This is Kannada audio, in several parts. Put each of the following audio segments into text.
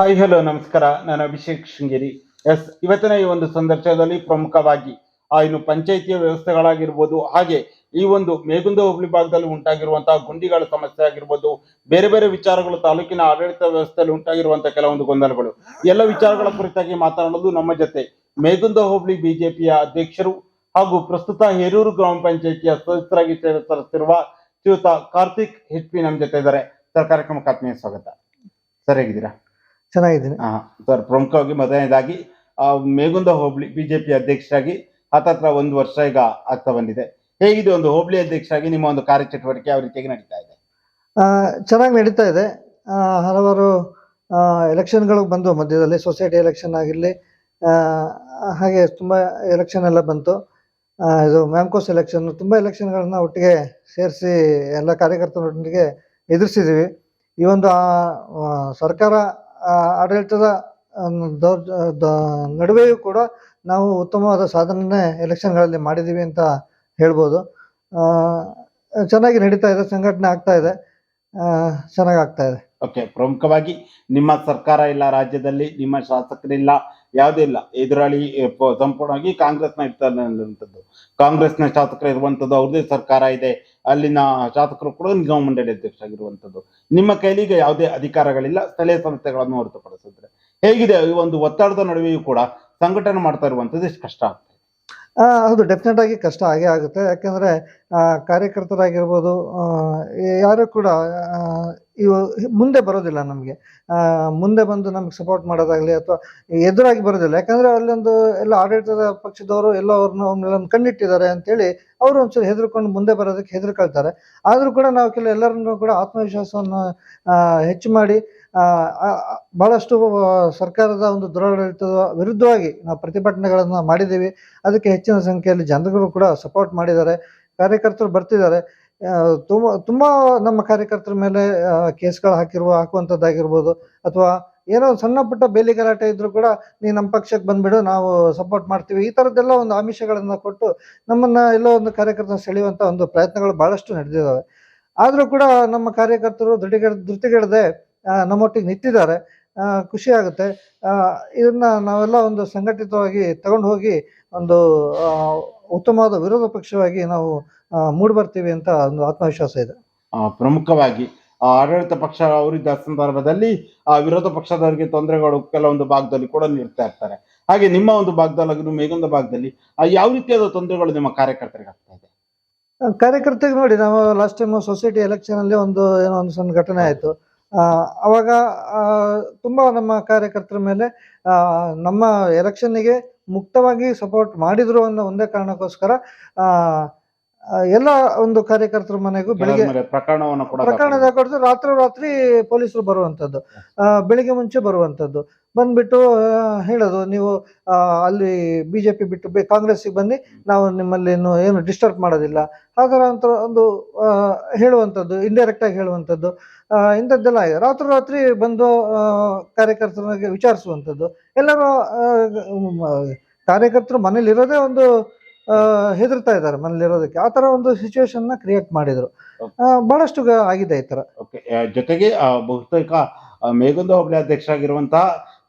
ಹಾಯ್ ಹಲೋ, ನಮಸ್ಕಾರ. ನಾನು ಅಭಿಷೇಕ್ ಶೃಂಗೇರಿ. ಎಸ್, ಇವತ್ತಿನ ಈ ಒಂದು ಸಂದರ್ಶನದಲ್ಲಿ ಪ್ರಮುಖವಾಗಿ ಆ ಇನ್ನು ಪಂಚಾಯಿತಿಯ ವ್ಯವಸ್ಥೆಗಳಾಗಿರ್ಬೋದು, ಹಾಗೆ ಈ ಒಂದು ಮೇಗುಂದ ಹೋಬಳಿ ಭಾಗದಲ್ಲಿ ಉಂಟಾಗಿರುವಂತಹ ಗುಂಡಿಗಳ ಸಮಸ್ಯೆ ಆಗಿರ್ಬೋದು, ಬೇರೆ ಬೇರೆ ವಿಚಾರಗಳು ತಾಲೂಕಿನ ಆಡಳಿತ ವ್ಯವಸ್ಥೆಯಲ್ಲಿ ಉಂಟಾಗಿರುವಂತಹ ಕೆಲವೊಂದು ಗೊಂದಲಗಳು. ಎಲ್ಲ ವಿಚಾರಗಳ ಕುರಿತಾಗಿ ಮಾತನಾಡಲು ನಮ್ಮ ಜೊತೆ ಮೇಗುಂದ ಹೋಬಳಿ ಬಿಜೆಪಿಯ ಅಧ್ಯಕ್ಷರು ಹಾಗೂ ಪ್ರಸ್ತುತ ಹೇರೂರು ಗ್ರಾಮ ಪಂಚಾಯಿತಿಯ ಸದಸ್ಯರಾಗಿ ಸೇವೆ ಸಲ್ಲಿಸಿರುವ ಶ್ರೀಯುತ ಕಾರ್ತಿಕ್ ಹೆಚ್ ಪಿ ನಮ್ಮ ಜೊತೆ ಇದ್ದಾರೆ. ಸರ್ ಕಾರ್ಯಕ್ರಮಕ್ಕೆ ಆತ್ಮೀಯ ಸ್ವಾಗತ. ಸರಿಯಾಗಿದ್ದೀರಾ? ಚೆನ್ನಾಗಿದ್ದೀನಿ. ಹಾ ಸರ್ ಪ್ರಮುಖವಾಗಿ ಮೊದಲನೇದಾಗಿ ಆ, ಮೇಗುಂದ ಹೋಬಳಿ ಬಿಜೆಪಿ ಅಧ್ಯಕ್ಷರಾಗಿ ಹತ್ತತ್ರ ಒಂದು ವರ್ಷ ಈಗ ಆಗ್ತಾ ಬಂದಿದೆ. ಹೇಗಿದೆ ಒಂದು ಹೋಬಳಿ ಅಧ್ಯಕ್ಷರಾಗಿ ನಿಮ್ಮ ಒಂದು ಕಾರ್ಯಚಟುವಟಿಕೆ ಯಾವ ರೀತಿಯಾಗಿ ನಡೀತಾ ಇದೆ? ಆ, ಚೆನ್ನಾಗಿ ನಡೀತಾ ಇದೆ. ಹಲವಾರು ಎಲೆಕ್ಷನ್ಗಳು ಬಂದು ಮಧ್ಯದಲ್ಲಿ ಸೊಸೈಟಿ ಎಲೆಕ್ಷನ್ ಆಗಿರಲಿ ಹಾಗೆ ತುಂಬ ಎಲೆಕ್ಷನ್ ಎಲ್ಲ ಬಂತು. ಇದು ಮ್ಯಾಮ್ಕೋಸ್ ಎಲೆಕ್ಷನ್ ತುಂಬ ಎಲೆಕ್ಷನ್ಗಳನ್ನ ಒಟ್ಟಿಗೆ ಸೇರಿಸಿ ಎಲ್ಲ ಕಾರ್ಯಕರ್ತರೊಂದಿಗೆ ಎದುರಿಸಿದ್ದೀವಿ. ಈ ಒಂದು ಸರ್ಕಾರ ಆಡಳಿತದ ನಡುವೆಯೂ ಕೂಡ ನಾವು ಉತ್ತಮವಾದ ಸಾಧನೆ ಎಲೆಕ್ಷನ್ಗಳಲ್ಲಿ ಮಾಡಿದ್ದೀವಿ ಅಂತ ಹೇಳ್ಬೋದು. ಚೆನ್ನಾಗಿ ನಡೀತಾ ಇದೆ, ಸಂಘಟನೆ ಆಗ್ತಾ ಇದೆ. ಚೆನ್ನಾಗಿ ಆಗ್ತಾ ಇದೆ. ಓಕೆ, ಪ್ರಮುಖವಾಗಿ ನಿಮ್ಮ ಸರ್ಕಾರ ಇಲ್ಲ, ರಾಜ್ಯದಲ್ಲಿ ನಿಮ್ಮ ಶಾಸಕರಿಲ್ಲ ಯಾವುದೇ ಇಲ್ಲ. ಎದುರಾಳಿ ಸಂಪೂರ್ಣವಾಗಿ ಕಾಂಗ್ರೆಸ್ ಸಂಪೂರ್ಣವಾಗಿ ಕಾಂಗ್ರೆಸ್ನ ಕಾಂಗ್ರೆಸ್ ಕಾಂಗ್ರೆಸ್ನ ಶಾಸಕರು ಇರುವಂಥದ್ದು ಅವ್ರದೇ ಸರ್ಕಾರ ಇದೆ. ಅಲ್ಲಿನ ಶಾಸಕರು ಕೂಡ ನಿಗಮ ಮಂಡಳಿ ಅಧ್ಯಕ್ಷರಾಗಿರುವಂತದ್ದು ನಿಮ್ಮ ಕೈಲಿಗೆ ಯಾವುದೇ ಅಧಿಕಾರಗಳಿಲ್ಲ. ಸ್ಥಳೀಯ ಸಂಸ್ಥೆಗಳನ್ನು ಹೊರತುಪಡಿಸಿದ್ರೆ ಹೇಗಿದೆ? ಈ ಒಂದು ಒತ್ತಡದ ನಡುವೆಯೂ ಕೂಡ ಸಂಘಟನೆ ಮಾಡ್ತಾ ಇರುವಂಥದ್ದು ಎಷ್ಟು ಕಷ್ಟ ಆಗ್ತದೆ ಹೌದು ಡೆಫಿನೆಟ್ ಆಗಿ ಕಷ್ಟ ಆಗೇ ಆಗುತ್ತೆ. ಯಾಕಂದ್ರೆ ಕಾರ್ಯಕರ್ತರಾಗಿರ್ಬೋದು ಯಾರು ಕೂಡ ಇವು ಮುಂದೆ ಬರೋದಿಲ್ಲ ನಮಗೆ. ಮುಂದೆ ಬಂದು ನಮ್ಗೆ ಸಪೋರ್ಟ್ ಮಾಡೋದಾಗ್ಲಿ ಅಥವಾ ಎದುರಾಗಿ ಬರೋದಿಲ್ಲ. ಯಾಕಂದ್ರೆ ಅಲ್ಲೊಂದು ಎಲ್ಲ ಆಡಳಿತದ ಪಕ್ಷದವರು ಎಲ್ಲ ಅವ್ರನ್ನ ಅವ್ರನ್ನ ಕಣ್ಣಿಟ್ಟಿದ್ದಾರೆ ಅಂತೇಳಿ ಅವರು ಒಂಚೂರು ಹೆದರ್ಕೊಂಡು ಮುಂದೆ ಬರೋದಕ್ಕೆ ಹೆದರ್ಕೊಳ್ತಾರೆ. ಆದರೂ ಕೂಡ ನಾವು ಕೆಲವು ಎಲ್ಲರನ್ನೂ ಕೂಡ ಆತ್ಮವಿಶ್ವಾಸವನ್ನು ಹೆಚ್ಚು ಮಾಡಿ ಬಹಳಷ್ಟು ಸರ್ಕಾರದ ಒಂದು ದುರಾಡಳಿತದ ವಿರುದ್ಧವಾಗಿ ನಾವು ಪ್ರತಿಭಟನೆಗಳನ್ನು ಮಾಡಿದ್ದೀವಿ. ಅದಕ್ಕೆ ಹೆಚ್ಚಿನ ಸಂಖ್ಯೆಯಲ್ಲಿ ಜನಗಳು ಕೂಡ ಸಪೋರ್ಟ್ ಮಾಡಿದ್ದಾರೆ. ಕಾರ್ಯಕರ್ತರು ಬರ್ತಿದ್ದಾರೆ. ತುಂಬ ತುಂಬ ನಮ್ಮ ಕಾರ್ಯಕರ್ತರ ಮೇಲೆ ಕೇಸ್ಗಳು ಹಾಕಿರುವ ಹಾಕುವಂಥದ್ದಾಗಿರ್ಬೋದು ಅಥವಾ ಏನೋ ಸಣ್ಣ ಪುಟ್ಟ ಬೇಲಿ ಗಲಾಟೆ ಇದ್ರೂ ಕೂಡ ನೀ ನಮ್ಮ ಪಕ್ಷಕ್ಕೆ ಬಂದ್ಬಿಡು ನಾವು ಸಪೋರ್ಟ್ ಮಾಡ್ತೀವಿ. ಈ ಥರದ್ದೆಲ್ಲ ಒಂದು ಆಮಿಷಗಳನ್ನು ಕೊಟ್ಟು ನಮ್ಮನ್ನು ಎಲ್ಲೋ ಒಂದು ಕಾರ್ಯಕರ್ತನ ಸೆಳೆಯುವಂಥ ಒಂದು ಪ್ರಯತ್ನಗಳು ಭಾಳಷ್ಟು ನಡೆದಿದ್ದಾವೆ. ಆದರೂ ಕೂಡ ನಮ್ಮ ಕಾರ್ಯಕರ್ತರು ಧೃತಿಗೆಡ ಧೃತಿಗೆಡದೆ ಆ, ನಮ್ಮೊಟ್ಟಿಗೆ ನಿಂತಿದ್ದಾರೆ. ಖುಷಿ ಆಗುತ್ತೆ. ಇದನ್ನ ನಾವೆಲ್ಲ ಒಂದು ಸಂಘಟಿತವಾಗಿ ತಗೊಂಡು ಹೋಗಿ ಒಂದು ಉತ್ತಮವಾದ ವಿರೋಧ ಪಕ್ಷವಾಗಿ ನಾವು ಮೂಡ್ ಬರ್ತೀವಿ ಅಂತ ಒಂದು ಆತ್ಮವಿಶ್ವಾಸ ಇದೆ. ಪ್ರಮುಖವಾಗಿ ಆ, ಆಡಳಿತ ಪಕ್ಷ ಅವರಿದ್ದ ಸಂದರ್ಭದಲ್ಲಿ ಆ ವಿರೋಧ ಪಕ್ಷದವರಿಗೆ ತೊಂದರೆಗಳು ಕೆಲವೊಂದು ಭಾಗದಲ್ಲಿ ಕೂಡ ನೀಡ್ತಾ ಇರ್ತಾರೆ. ಹಾಗೆ ನಿಮ್ಮ ಒಂದು ಭಾಗದಲ್ಲಾಗಿ ನಿಮ್ಮ ಮೇಗೊಂದು ಭಾಗದಲ್ಲಿ ಆ, ಯಾವ ರೀತಿಯಾದ ತೊಂದರೆಗಳು ನಿಮ್ಮ ಕಾರ್ಯಕರ್ತರಿಗೆ ಆಗ್ತಾ ಇದೆ? ಕಾರ್ಯಕರ್ತರಿಗೆ ನೋಡಿ ನಾವು ಲಾಸ್ಟ್ ಟೈಮ್ ಸೊಸೈಟಿ ಎಲೆಕ್ಷನ್ ಅಲ್ಲಿ ಒಂದು ಏನೋ ಒಂದು ಸಣ್ಣ ಘಟನೆ ಆಯಿತು. ಅವಾಗ ತುಂಬ ನಮ್ಮ ಕಾರ್ಯಕರ್ತರ ಮೇಲೆ ನಮ್ಮ ಎಲೆಕ್ಷನ್ನಿಗೆ ಮುಕ್ತವಾಗಿ ಸಪೋರ್ಟ್ ಮಾಡಿದ್ರು ಅನ್ನೋ ಒಂದೇ ಕಾರಣಕ್ಕೋಸ್ಕರ ಎಲ್ಲ ಒಂದು ಕಾರ್ಯಕರ್ತರ ಮನೆಗೂ ಬೆಳಿಗ್ಗೆ ಪ್ರಕರಣವನ್ನು ಪ್ರಕರಣ ದಾಖಲಿಸಿ ರಾತ್ರಿ ರಾತ್ರಿ ಪೊಲೀಸರು ಬರುವಂತದ್ದು. ಬೆಳಿಗ್ಗೆ ಮುಂಚೆ ಬರುವಂತದ್ದು. ಬಂದ್ಬಿಟ್ಟು ಹೇಳೋದು ನೀವು ಅಲ್ಲಿ ಬಿಜೆಪಿ ಬಿಟ್ಟು ಬೇ ಕಾಂಗ್ರೆಸ್ಸಿಗೆ ಬನ್ನಿ ನಾವು ನಿಮ್ಮಲ್ಲಿ ಏನು ಏನು ಡಿಸ್ಟರ್ಬ್ ಮಾಡೋದಿಲ್ಲ. ಹಾಗರ ಥರ ಅಂತ ಒಂದು ಹೇಳುವಂಥದ್ದು ಇಂಡೈರೆಕ್ಟ್ ಆಗಿ ಹೇಳುವಂಥದ್ದು ಇಂಥದ್ದೆಲ್ಲ ಇದೆ. ರಾತ್ರಿ ರಾತ್ರಿ ಬಂದು ಕಾರ್ಯಕರ್ತರಿಗೆ ವಿಚಾರಿಸುವಂಥದ್ದು ಎಲ್ಲರೂ ಕಾರ್ಯಕರ್ತರು ಮನೇಲಿ ಇರೋದೇ ಒಂದು ಹೆದರ್ತಾ ಇದ್ದಾರೆ ಮನೇಲಿ ಇರೋದಕ್ಕೆ ಆ ಥರ ಒಂದು ಸಿಚುವೇಶನ್ನ ಕ್ರಿಯೇಟ್ ಮಾಡಿದ್ರು. ಬಹಳಷ್ಟು ಗ- ಆಗಿದೆ ಈ ತರ ಓಕೆ ಜೊತೆಗೆ ಆ, ಬಹುತೇಕ ಆ, ಮೇಗುಂದ ಹೋಬಳಿ ಅಧ್ಯಕ್ಷರಾಗಿರುವಂತಹ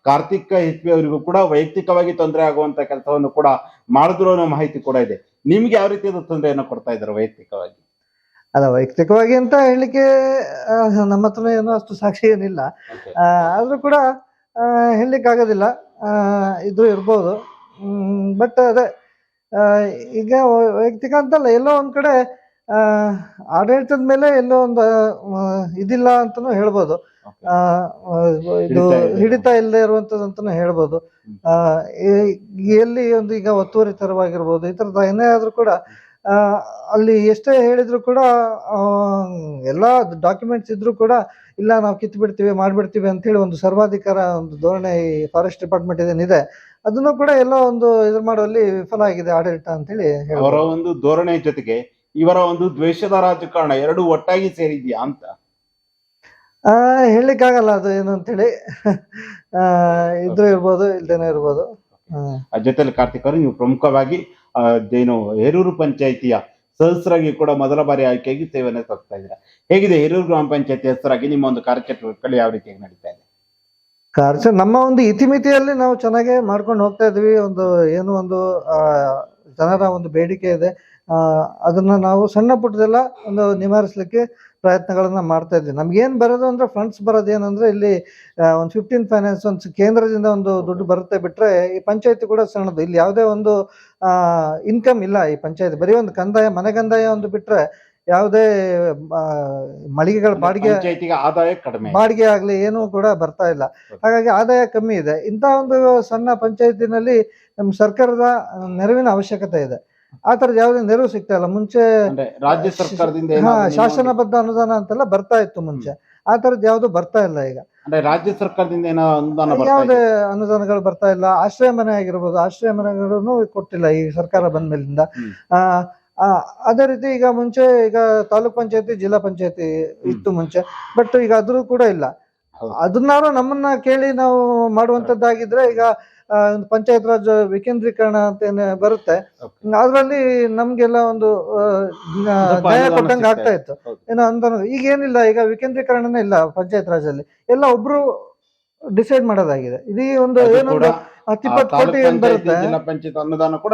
ಕಾರ್ತಿಕ್ ಎಚ್ ಪಿ ಅವರಿಗೂ ಕೂಡ ವೈಯಕ್ತಿಕವಾಗಿ ತೊಂದರೆ ಆಗುವಂತ ಕೆಲಸವನ್ನು ಕೂಡ ಮಾಡಿದ್ರು ಅನ್ನೋ ಮಾಹಿತಿ ಕೂಡ ಇದೆ. ನಿಮ್ಗೆ ಯಾವ ರೀತಿಯಾದ ತೊಂದರೆಯನ್ನು ಕೊಡ್ತಾ ಇದ್ದಾರೆ ವೈಯಕ್ತಿಕವಾಗಿ? ಅಲ್ಲ ವೈಯಕ್ತಿಕವಾಗಿ ಅಂತ ಹೇಳಲಿಕ್ಕೆ ನಮ್ಮ ಹತ್ರ ಏನೋ ಅಷ್ಟು ಸಾಕ್ಷಿ ಏನಿಲ್ಲ. ಆದರೂ ಆ, ಆದ್ರೂ ಕೂಡ ಹೇಳಲಿಕ್ಕಾಗೋದಿಲ್ಲ. ಹೇಳಲಿಕ್ಕೆ ಆಗೋದಿಲ್ಲ ಆ, ಇದು ಇರ್ಬೋದು. ಬಟ್ ಅದೇ ಈಗ ವೈಯಕ್ತಿಕ ಅಂತಲ್ಲ ಎಲ್ಲೋ ಒಂದು ಕಡೆ ಆಡಳಿತದ ಮೇಲೆ ಎಲ್ಲೋ ಒಂದು ಇದಿಲ್ಲ ಅಂತಾನು ಹೇಳ್ಬೋದು. ಇದು ಹಿಡಿತಾ ಇಲ್ಲದೆ ಇರುವಂತದ್ದು ಅಂತಾನು ಹೇಳ್ಬೋದು. ಎಲ್ಲಿ ಒಂದು ಈಗ ಒತ್ತುವರಿ ತರವಾಗಿರ್ಬೋದು ಈ ತರದ ಏನೇ ಆದ್ರೂ ಕೂಡ ಅಲ್ಲಿ ಎಷ್ಟೇ ಹೇಳಿದ್ರು ಕೂಡ ಎಲ್ಲ ಡಾಕ್ಯುಮೆಂಟ್ಸ್ ಇದ್ರೂ ಕೂಡ ಇಲ್ಲ ನಾವು ಕಿತ್ತು ಬಿಡ್ತೀವಿ ಮಾಡಿಬಿಡ್ತೀವಿ ಅಂತ ಹೇಳಿ ಒಂದು ಸರ್ವಾಧಿಕಾರ ಒಂದು ಧೋರಣೆ ಈ ಫಾರೆಸ್ಟ್ ಡಿಪಾರ್ಟ್ಮೆಂಟ್ ಏನಿದೆ ಅದನ್ನು ಕೂಡ ಎಲ್ಲ ಒಂದು ಇದ್ರ ಮಾಡುವಲ್ಲಿ ವಿಫಲ ಆಗಿದೆ ಆಡಳಿತ ಅಂತ ಹೇಳಿ ಅವರ ಒಂದು ಧೋರಣೆ ಜೊತೆಗೆ ಇವರ ಒಂದು ದ್ವೇಷದ ರಾಜಕಾರಣ ಎರಡು ಒಟ್ಟಾಗಿ ಸೇರಿದ್ಯಾ ಅಂತ? ಹೇಳಲಿಕ್ಕಾಗಲ್ಲ ಅದು ಏನು ಅಂತೇಳಿ ಇದ್ರೂ ಇರ್ಬೋದು ಇಲ್ದೇನೆ ಇರ್ಬೋದು. ಜೊತೆಲಿ ಕಾರ್ತಿಕ್ ಅವರು ನೀವು ಪ್ರಮುಖವಾಗಿ ಏನು ಹೇರೂರು ಪಂಚಾಯಿತಿಯ ಸದಸ್ಯರಾಗಿ ಕೂಡ ಮೊದಲ ಬಾರಿ ಆಯ್ಕೆಯಾಗಿ ಸೇವೆಯನ್ನು ಸಲ್ಲಿಸ್ತಾ ಇದ್ದೀರಾ. ಹೇಗಿದೆ ಹೇರೂರು ಗ್ರಾಮ ಪಂಚಾಯತಿ ಹೆಸರಾಗಿ ನಿಮ್ಮ ಒಂದು ಕಾರ್ಯಚಟುವಟಿಕೆಗಳು ಯಾವ ರೀತಿಯಾಗಿ ನಡೀತಾ ಇದೆ? ಕಾರ್ಯ ನಮ್ಮ ಒಂದು ಇತಿಮಿತಿಯಲ್ಲಿ ನಾವು ಚೆನ್ನಾಗೆ ಮಾಡ್ಕೊಂಡು ಹೋಗ್ತಾ ಇದ್ವಿ. ಒಂದು ಏನು ಒಂದು ಜನರ ಒಂದು ಬೇಡಿಕೆ ಇದೆ. ಅದನ್ನ ನಾವು ಸಣ್ಣ ಪುಟ್ಟದೆಲ್ಲ ಒಂದು ನಿವಾರಿಸ್ಲಿಕ್ಕೆ ಪ್ರಯತ್ನಗಳನ್ನ ಮಾಡ್ತಾ ಇದ್ವಿ. ನಮ್ಗೆ ಏನ್ ಬರೋದು ಅಂದ್ರೆ ಫಂಡ್ಸ್ ಬರೋದು ಏನಂದ್ರೆ ಇಲ್ಲಿ ಒಂದು ಫಿಫ್ಟೀನ್ ಫೈನಾನ್ಸ್ ಒಂದು ಕೇಂದ್ರದಿಂದ ಒಂದು ದುಡ್ಡು ಬರುತ್ತೆ ಬಿಟ್ರೆ ಈ ಪಂಚಾಯತಿ ಕೂಡ ಸಣ್ಣದು. ಇಲ್ಲಿ ಯಾವುದೇ ಒಂದು ಇನ್ಕಮ್ ಇಲ್ಲ ಈ ಪಂಚಾಯತಿ. ಬರೀ ಒಂದು ಕಂದಾಯ ಮನೆ ಕಂದಾಯ ಒಂದು ಬಿಟ್ರೆ ಯಾವುದೇ ಮಳಿಗೆಗಳ ಬಾಡಿಗೆ ಆದಾಯ ಕಡಿಮೆ. ಬಾಡಿಗೆ ಆಗಲಿ ಏನೂ ಕೂಡ ಬರ್ತಾ ಇಲ್ಲ. ಹಾಗಾಗಿ ಆದಾಯ ಕಮ್ಮಿ ಇದೆ. ಇಂಥ ಒಂದು ಸಣ್ಣ ಪಂಚಾಯತಿನಲ್ಲಿ ನಮ್ಮ ಸರ್ಕಾರದ ನೆರವಿನ ಅವಶ್ಯಕತೆ ಇದೆ. ಆ ತರದ ಯಾವುದೇ ನೆರವು ಸಿಗ್ತಾ ಇಲ್ಲ. ಮುಂಚೆ ರಾಜ್ಯ ಸರ್ಕಾರದಿಂದ ಹಾ ಶಾಸನಬದ್ಧ ಅನುದಾನ ಅಂತೆಲ್ಲ ಬರ್ತಾ ಇತ್ತು ಮುಂಚೆ. ಆ ತರದ್ ಯಾವ್ದು ಬರ್ತಾ ಇಲ್ಲ ಈಗ. ಅಂದ್ರೆ ರಾಜ್ಯ ಸರ್ಕಾರದಿಂದ ಏನೋ ಅನುದಾನ ಬರ್ತಾ ಯಾವುದೇ? ಅನುದಾನಗಳು ಬರ್ತಾ ಇಲ್ಲ. ಆಶ್ರಯ ಮನೆ ಆಗಿರ್ಬೋದು ಆಶ್ರಯ ಮನೆಗಳನ್ನು ಕೊಟ್ಟಿಲ್ಲ ಈ ಸರ್ಕಾರ ಬಂದ ಮೇಲಿಂದ. ಅದೇ ರೀತಿ ಈಗ ಮುಂಚೆ ಈಗ ತಾಲೂಕ್ ಪಂಚಾಯತಿ ಜಿಲ್ಲಾ ಪಂಚಾಯತಿ ಇತ್ತು ಮುಂಚೆ. ಬಟ್ ಈಗ ಅದ್ರೂ ಕೂಡ ಇಲ್ಲ. ಅದನ್ನಾರು ನಮ್ಮನ್ನ ಕೇಳಿ ನಾವು ಮಾಡುವಂತದ್ದಾಗಿದ್ರೆ ಈಗ ಪಂಚಾಯತ್ ರಾಜ್ ವಿಕೇಂದ್ರೀಕರಣ ಅಂತ ಏನ್ ಬರುತ್ತೆ. ಅದರಲ್ಲಿ ನಮ್ಗೆಲ್ಲ ಒಂದು ಭಯ ನ್ಯಾಯ ಕೊಟ್ಟಂಗೆ ಆಗ್ತಾ ಇತ್ತು. ಏನೋ ಅಂತ ಈಗ ಏನಿಲ್ಲ ಈಗ ವಿಕೇಂದ್ರೀಕರಣನೇ ಇಲ್ಲ ಪಂಚಾಯತ್ ರಾಜ್ ಅಲ್ಲಿ ಎಲ್ಲ ಒಬ್ರು ಡಿಸೈಡ್ ಮಾಡೋದಾಗಿದೆ. ಇದೀ ಒಂದು ಏನೋ ಏನೊಂದು ಕೂಡ ಹತ್ತು ಆ ಇಪ್ಪತ್ತು ತಾಲೂಕ್ ಕೋಟಿ ಏನ್ ಬರುತ್ತೆ? ಜಿಲ್ಲಾ ಪಂಚಾಯತ್ ಅನುದಾನ ಕೂಡ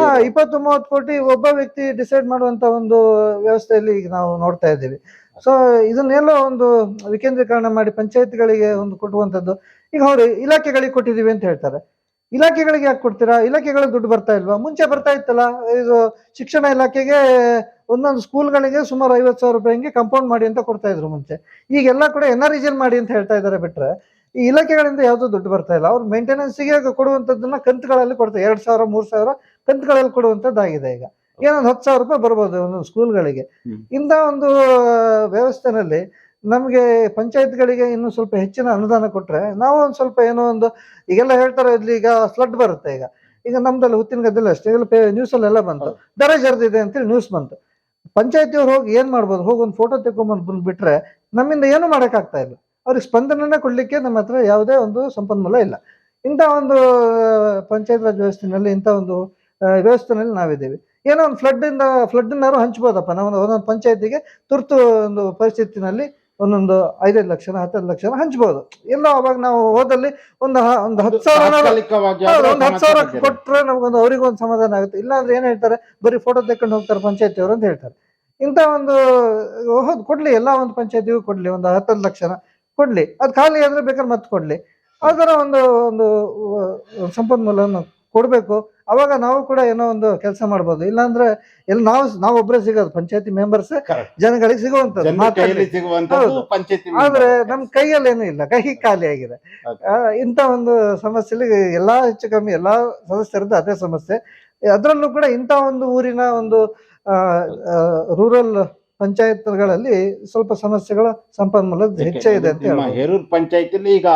ಹಾ. ಇಪ್ಪತ್ತು ಮೂವತ್ತು ಕೋಟಿ ಒಬ್ಬ ವ್ಯಕ್ತಿ ಡಿಸೈಡ್ ಮಾಡುವಂತ ಒಂದು ವ್ಯವಸ್ಥೆಯಲ್ಲಿ ಈಗ ನಾವು ನೋಡ್ತಾ ಇದ್ದೀವಿ. ಸೊ ಇದನ್ನೆಲ್ಲ ಒಂದು ವಿಕೇಂದ್ರೀಕರಣ ಮಾಡಿ ಪಂಚಾಯತ್ಗಳಿಗೆ ಒಂದು ಕೊಡುವಂತದ್ದು ಈಗ ಹೌದು ಇಲಾಖೆಗಳಿಗೆ ಕೊಟ್ಟಿದೀವಿ ಅಂತ ಹೇಳ್ತಾರೆ. ಇಲಾಖೆಗಳಿಗೆ ಯಾಕೆ ಕೊಡ್ತೀರಾ? ಇಲಾಖೆಗಳಿಗೆ ದುಡ್ಡು ಬರ್ತಾ ಇಲ್ವಾ? ಮುಂಚೆ ಬರ್ತಾ ಇತ್ತಲ್ಲ ಇದು ಶಿಕ್ಷಣ ಇಲಾಖೆಗೆ ಒಂದೊಂದು ಸ್ಕೂಲ್ಗಳಿಗೆ ಸುಮಾರು ಐವತ್ತು ಸಾವಿರ ರೂಪಾಯಿಗೆ ಕಂಪೌಂಡ್ ಮಾಡಿ ಅಂತ ಕೊಡ್ತಾ ಇದ್ರು ಮುಂಚೆ. ಈಗೆಲ್ಲ ಕೂಡ ಎನ್ ಆರ್ ಮಾಡಿ ಅಂತ ಹೇಳ್ತಾ ಇದ್ದಾರೆ ಬಿಟ್ರೆ ಈ ಇಲಾಖೆಗಳಿಂದ ಯಾವ್ದು ದುಡ್ಡು ಬರ್ತಾ ಇಲ್ಲ. ಅವ್ರು ಮೇಂಟೆನೆನ್ಸ್ಗೆ ಕೊಡುವಂಥದ್ದನ್ನ ಕಂತುಗಳಲ್ಲಿ ಕೊಡ್ತಾರೆ. ಎರಡ್ ಸಾವಿರ ಮೂರ್ ಸಾವಿರ ಕಂತುಗಳಲ್ಲಿ ಕೊಡುವಂತದ್ದಾಗಿದೆ ಈಗ. ಏನೊಂದು ಹತ್ತು ಸಾವಿರ ರೂಪಾಯಿ ಬರ್ಬೋದು ಒಂದೊಂದು ಸ್ಕೂಲ್ಗಳಿಗೆ. ಇಂಥ ಒಂದು ವ್ಯವಸ್ಥೆನಲ್ಲಿ ನಮಗೆ ಪಂಚಾಯತ್ಗಳಿಗೆ ಇನ್ನೂ ಸ್ವಲ್ಪ ಹೆಚ್ಚಿನ ಅನುದಾನ ಕೊಟ್ರೆ ನಾವು ಒಂದು ಸ್ವಲ್ಪ ಏನೋ ಒಂದು ಈಗೆಲ್ಲ ಹೇಳ್ತಾರೆ ಇಲ್ಲಿ ಈಗ ಫ್ಲಡ್ ಬರುತ್ತೆ ಈಗ. ಈಗ ನಮ್ದಲ್ಲಿ ಹುತ್ತಿನ ಗದ್ದೆಲ್ಲ ಅಷ್ಟೇ ಈಗ ನ್ಯೂಸಲ್ಲೆಲ್ಲ ಬಂತು. ದರ ಜರ್ದಿದೆ ಅಂತೇಳಿ ನ್ಯೂಸ್ ಬಂತು. ಪಂಚಾಯತಿಯವ್ರು ಹೋಗಿ ಏನು ಮಾಡ್ಬೋದು? ಹೋಗಿ ಒಂದು ಫೋಟೋ ತೆಕ್ಕೊಂಬಂದು ಬಂದುಬಿಟ್ರೆ ನಮ್ಮಿಂದ ಏನು ಮಾಡೋಕ್ಕಾಗ್ತಾ ಇಲ್ಲ. ಅವ್ರಿಗೆ ಸ್ಪಂದನೆ ಕೊಡ್ಲಿಕ್ಕೆ ನಮ್ಮ ಹತ್ರ ಯಾವುದೇ ಒಂದು ಸಂಪನ್ಮೂಲ ಇಲ್ಲ. ಇಂಥ ಒಂದು ಪಂಚಾಯತ್ ರಾಜ್ ವ್ಯವಸ್ಥೆಯಲ್ಲಿ ಇಂಥ ಒಂದು ವ್ಯವಸ್ಥೆನಲ್ಲಿ ನಾವಿದ್ದೀವಿ. ಏನೋ ಒಂದು ಫ್ಲಡ್ಡಿಂದ ಇಂದ ಫ್ಲಡ್ ನಾರು ಹಂಚ್ಬೋದಪ್ಪ? ನಾವು ಒಂದೊಂದು ಪಂಚಾಯತಿಗೆ ತುರ್ತು ಒಂದು ಪರಿಸ್ಥಿತಿನಲ್ಲಿ ಒಂದೊಂದು ಐದೈದು ಲಕ್ಷನ ಹತ್ತೈದು ಲಕ್ಷನ ಹಂಚ್ಬೋದು. ಎಲ್ಲ ಅವಾಗ ನಾವು ಹೋದಲ್ಲಿ ಒಂದು ಒಂದು ಹತ್ತು ಸಾವಿರ ಒಂದು ಹತ್ತು ಸಾವಿರ ಕೊಟ್ಟರೆ ನಮ್ಗೊಂದು ಅವ್ರಿಗೊಂದು ಸಮಾಧಾನ ಆಗುತ್ತೆ. ಇಲ್ಲ ಅಂದ್ರೆ ಏನ್ ಹೇಳ್ತಾರೆ? ಬರೀ ಫೋಟೋ ತೆಕ್ಕೊಂಡು ಹೋಗ್ತಾರೆ ಪಂಚಾಯತಿ ಅವರು ಅಂತ ಹೇಳ್ತಾರೆ. ಇಂಥ ಒಂದು ಹೋದ್ ಕೊಡ್ಲಿ ಎಲ್ಲ ಒಂದು ಪಂಚಾಯತಿಗೂ ಕೊಡ್ಲಿ. ಒಂದು ಹತ್ತು ಲಕ್ಷ ಕೊಡ್ಲಿ. ಅದು ಖಾಲಿ ಆದ್ರೆ ಬೇಕಾದ್ರೆ ಮತ್ತೆ ಕೊಡ್ಲಿ. ಅದರ ಒಂದು ಒಂದು ಅಹ್, ಸಂಪನ್ಮೂಲವನ್ನು ಕೊಡ್ಬೇಕು. ಅವಾಗ ನಾವು ಕೂಡ ಏನೋ ಒಂದು ಕೆಲಸ ಮಾಡ್ಬೋದು. ಇಲ್ಲಾಂದ್ರೆ ಎಲ್ಲಿ ನಾವು ನಾವೊಬ್ಬರೇ ಸಿಗೋದು ಪಂಚಾಯತಿ ಮೆಂಬರ್ಸ್ ಜನಗಳಿಗೆ ಸಿಗುವಂತದ್ದು ಪಂಚಾಯತಿ ಆದ್ರೆ ನಮ್ ಕೈಯಲ್ಲಿ ಏನೂ ಇಲ್ಲ ಕೈ ಖಾಲಿ ಆಗಿದೆ. ಇಂಥ ಒಂದು ಸಮಸ್ಯೆಲಿ ಎಲ್ಲಾ ಹೆಚ್ಚು ಕಮ್ಮಿ ಎಲ್ಲಾ ಸದಸ್ಯರದ್ದು ಅದೇ ಸಮಸ್ಯೆ. ಅದರಲ್ಲೂ ಕೂಡ ಇಂತ ಒಂದು ಊರಿನ ಒಂದು ರೂರಲ್ ಪಂಚಾಯತ್ಗಳಲ್ಲಿ ಸ್ವಲ್ಪ ಸಮಸ್ಯೆಗಳ ಸಂಪನ್ಮೂಲ ಹೆಚ್ಚೇ ಇದೆ ಅಂತ ಹೇಳಿ ಹೇಳ್ಬೋದು. ಹೇರೂರು ಪಂಚಾಯತಿಲಿ ಈಗ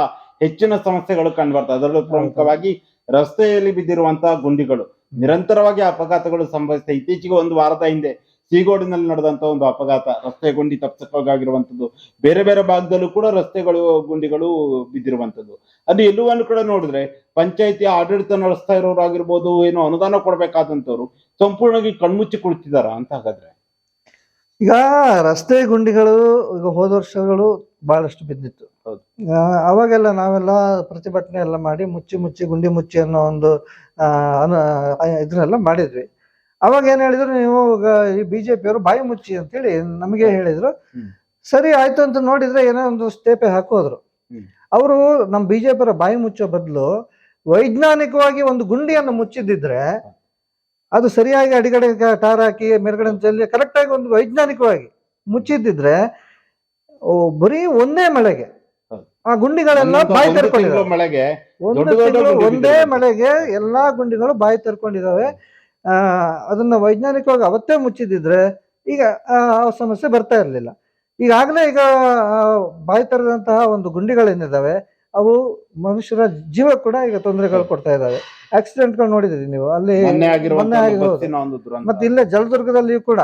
ಹೆಚ್ಚಿನ ಸಮಸ್ಯೆಗಳು ಕಂಡು ಬರ್ತವೆ. ಅದರಲ್ಲೂ ಪ್ರಮುಖವಾಗಿ ರಸ್ತೆಯಲ್ಲಿ ಬಿದ್ದಿರುವಂತಹ ಗುಂಡಿಗಳು. ನಿರಂತರವಾಗಿ ಅಪಘಾತಗಳು ಸಂಭವಿಸಿದೆ. ಇತ್ತೀಚೆಗೆ ಒಂದು ವಾರದ ಹಿಂದೆ ಸೀಗೋಡಿನಲ್ಲಿ ನಡೆದಂತ ಒಂದು ಅಪಘಾತ. ರಸ್ತೆ ಗುಂಡಿ ತಪ್ಪಿಸಕ್ಕಾಗಿರುವಂತದ್ದು ಬೇರೆ ಬೇರೆ ಭಾಗದಲ್ಲೂ ಕೂಡ ರಸ್ತೆಗಳು, ಗುಂಡಿಗಳು ಬಿದ್ದಿರುವಂಥದ್ದು ಅದು ಎಲ್ಲವನ್ನು ಕೂಡ ನೋಡಿದ್ರೆ ಪಂಚಾಯತಿ ಆಡಳಿತ ನಡೆಸ್ತಾ ಇರೋರಾಗಿರ್ಬೋದು, ಏನೋ ಅನುದಾನ ಕೊಡಬೇಕಾದಂಥವ್ರು ಸಂಪೂರ್ಣವಾಗಿ ಕಣ್ಮುಚ್ಚಿ ಕುಳಿತಿದಾರ ಅಂತ ಹಾಗಾದ್ರೆ? ಈಗ ರಸ್ತೆ ಗುಂಡಿಗಳು, ಈಗ ಹೋದ ವರ್ಷಗಳು ಬಹಳಷ್ಟು ಬಿದ್ದಿತ್ತು. ಅವಾಗೆಲ್ಲ ನಾವೆಲ್ಲ ಪ್ರತಿಭಟನೆ ಎಲ್ಲ ಮಾಡಿ ಮುಚ್ಚಿ ಮುಚ್ಚಿ ಗುಂಡಿ ಮುಚ್ಚಿ ಅನ್ನೋ ಒಂದು ಇದನ್ನೆಲ್ಲ ಮಾಡಿದ್ವಿ ಅವಾಗ ಏನ್ ಹೇಳಿದ್ರು ನೀವು ಈ ಬಿಜೆಪಿಯವರು ಬಾಯಿ ಮುಚ್ಚಿ ಅಂತೇಳಿ ನಮಗೆ ಹೇಳಿದ್ರು ಸರಿ ಆಯ್ತು ಅಂತ ನೋಡಿದ್ರೆ ಏನೋ ಒಂದು ಸ್ಟೇಪೆ ಹಾಕೋದ್ರು. ಅವರು ನಮ್ಮ ಬಿಜೆಪಿಯವರ ಬಾಯಿ ಮುಚ್ಚೋ ಬದಲು ವೈಜ್ಞಾನಿಕವಾಗಿ ಒಂದು ಗುಂಡಿಯನ್ನು ಮುಚ್ಚಿದ್ದಿದ್ರೆ ಅದು ಸರಿಯಾಗಿ ಅಡಿಗಡೆ ಟಾರ್ ಹಾಕಿ ಮೇಲ್ಗಡೆ ಚೆಲ್ಲಿ ಕರೆಕ್ಟ್ ಆಗಿ ಒಂದು ವೈಜ್ಞಾನಿಕವಾಗಿ ಮುಚ್ಚಿದ್ದಿದ್ರೆ ಬರೀ ಒಂದೇ ಮಳೆಗೆ. ಆ ಗುಂಡಿಗಳೆಲ್ಲ ಬಾಯಿ ತರ್ಕೊಂಡಿದ್ದಾವೆ ಮಳೆಗೆ ಒಂದು ತಿಂಗಳು ಒಂದೇ. ಮಳೆಗೆ ಎಲ್ಲಾ ಗುಂಡಿಗಳು ಬಾಯಿ ತೆರ್ಕೊಂಡಿದಾವೆ. ಆ ಅದನ್ನ ವೈಜ್ಞಾನಿಕವಾಗಿ ಅವತ್ತೇ ಮುಚ್ಚಿದಿದ್ರೆ ಈಗ ಆ ಆ ಸಮಸ್ಯೆ ಬರ್ತಾ ಇರ್ಲಿಲ್ಲ. ಈಗಾಗಲೇ ಈಗ ಬಾಯಿ ತೆರೆದಂತಹ ಒಂದು ಗುಂಡಿಗಳೇನಿದಾವೆ ಅವು ಮನುಷ್ಯರ ಜೀವ ಕೂಡ ಈಗ ತೊಂದರೆಗಳು ಕೊಡ್ತಾ ಇದಾವೆ ಆಕ್ಸಿಡೆಂಟ್ಗಳು ನೋಡಿದ್ರಿ ನೀವು. ಅಲ್ಲಿ ಮೊನ್ನೆ ಆಗಿರ್ಬೋದು. ಮತ್ತೆ ಇಲ್ಲೇ ಜಲದುರ್ಗದಲ್ಲಿಯೂ ಕೂಡ.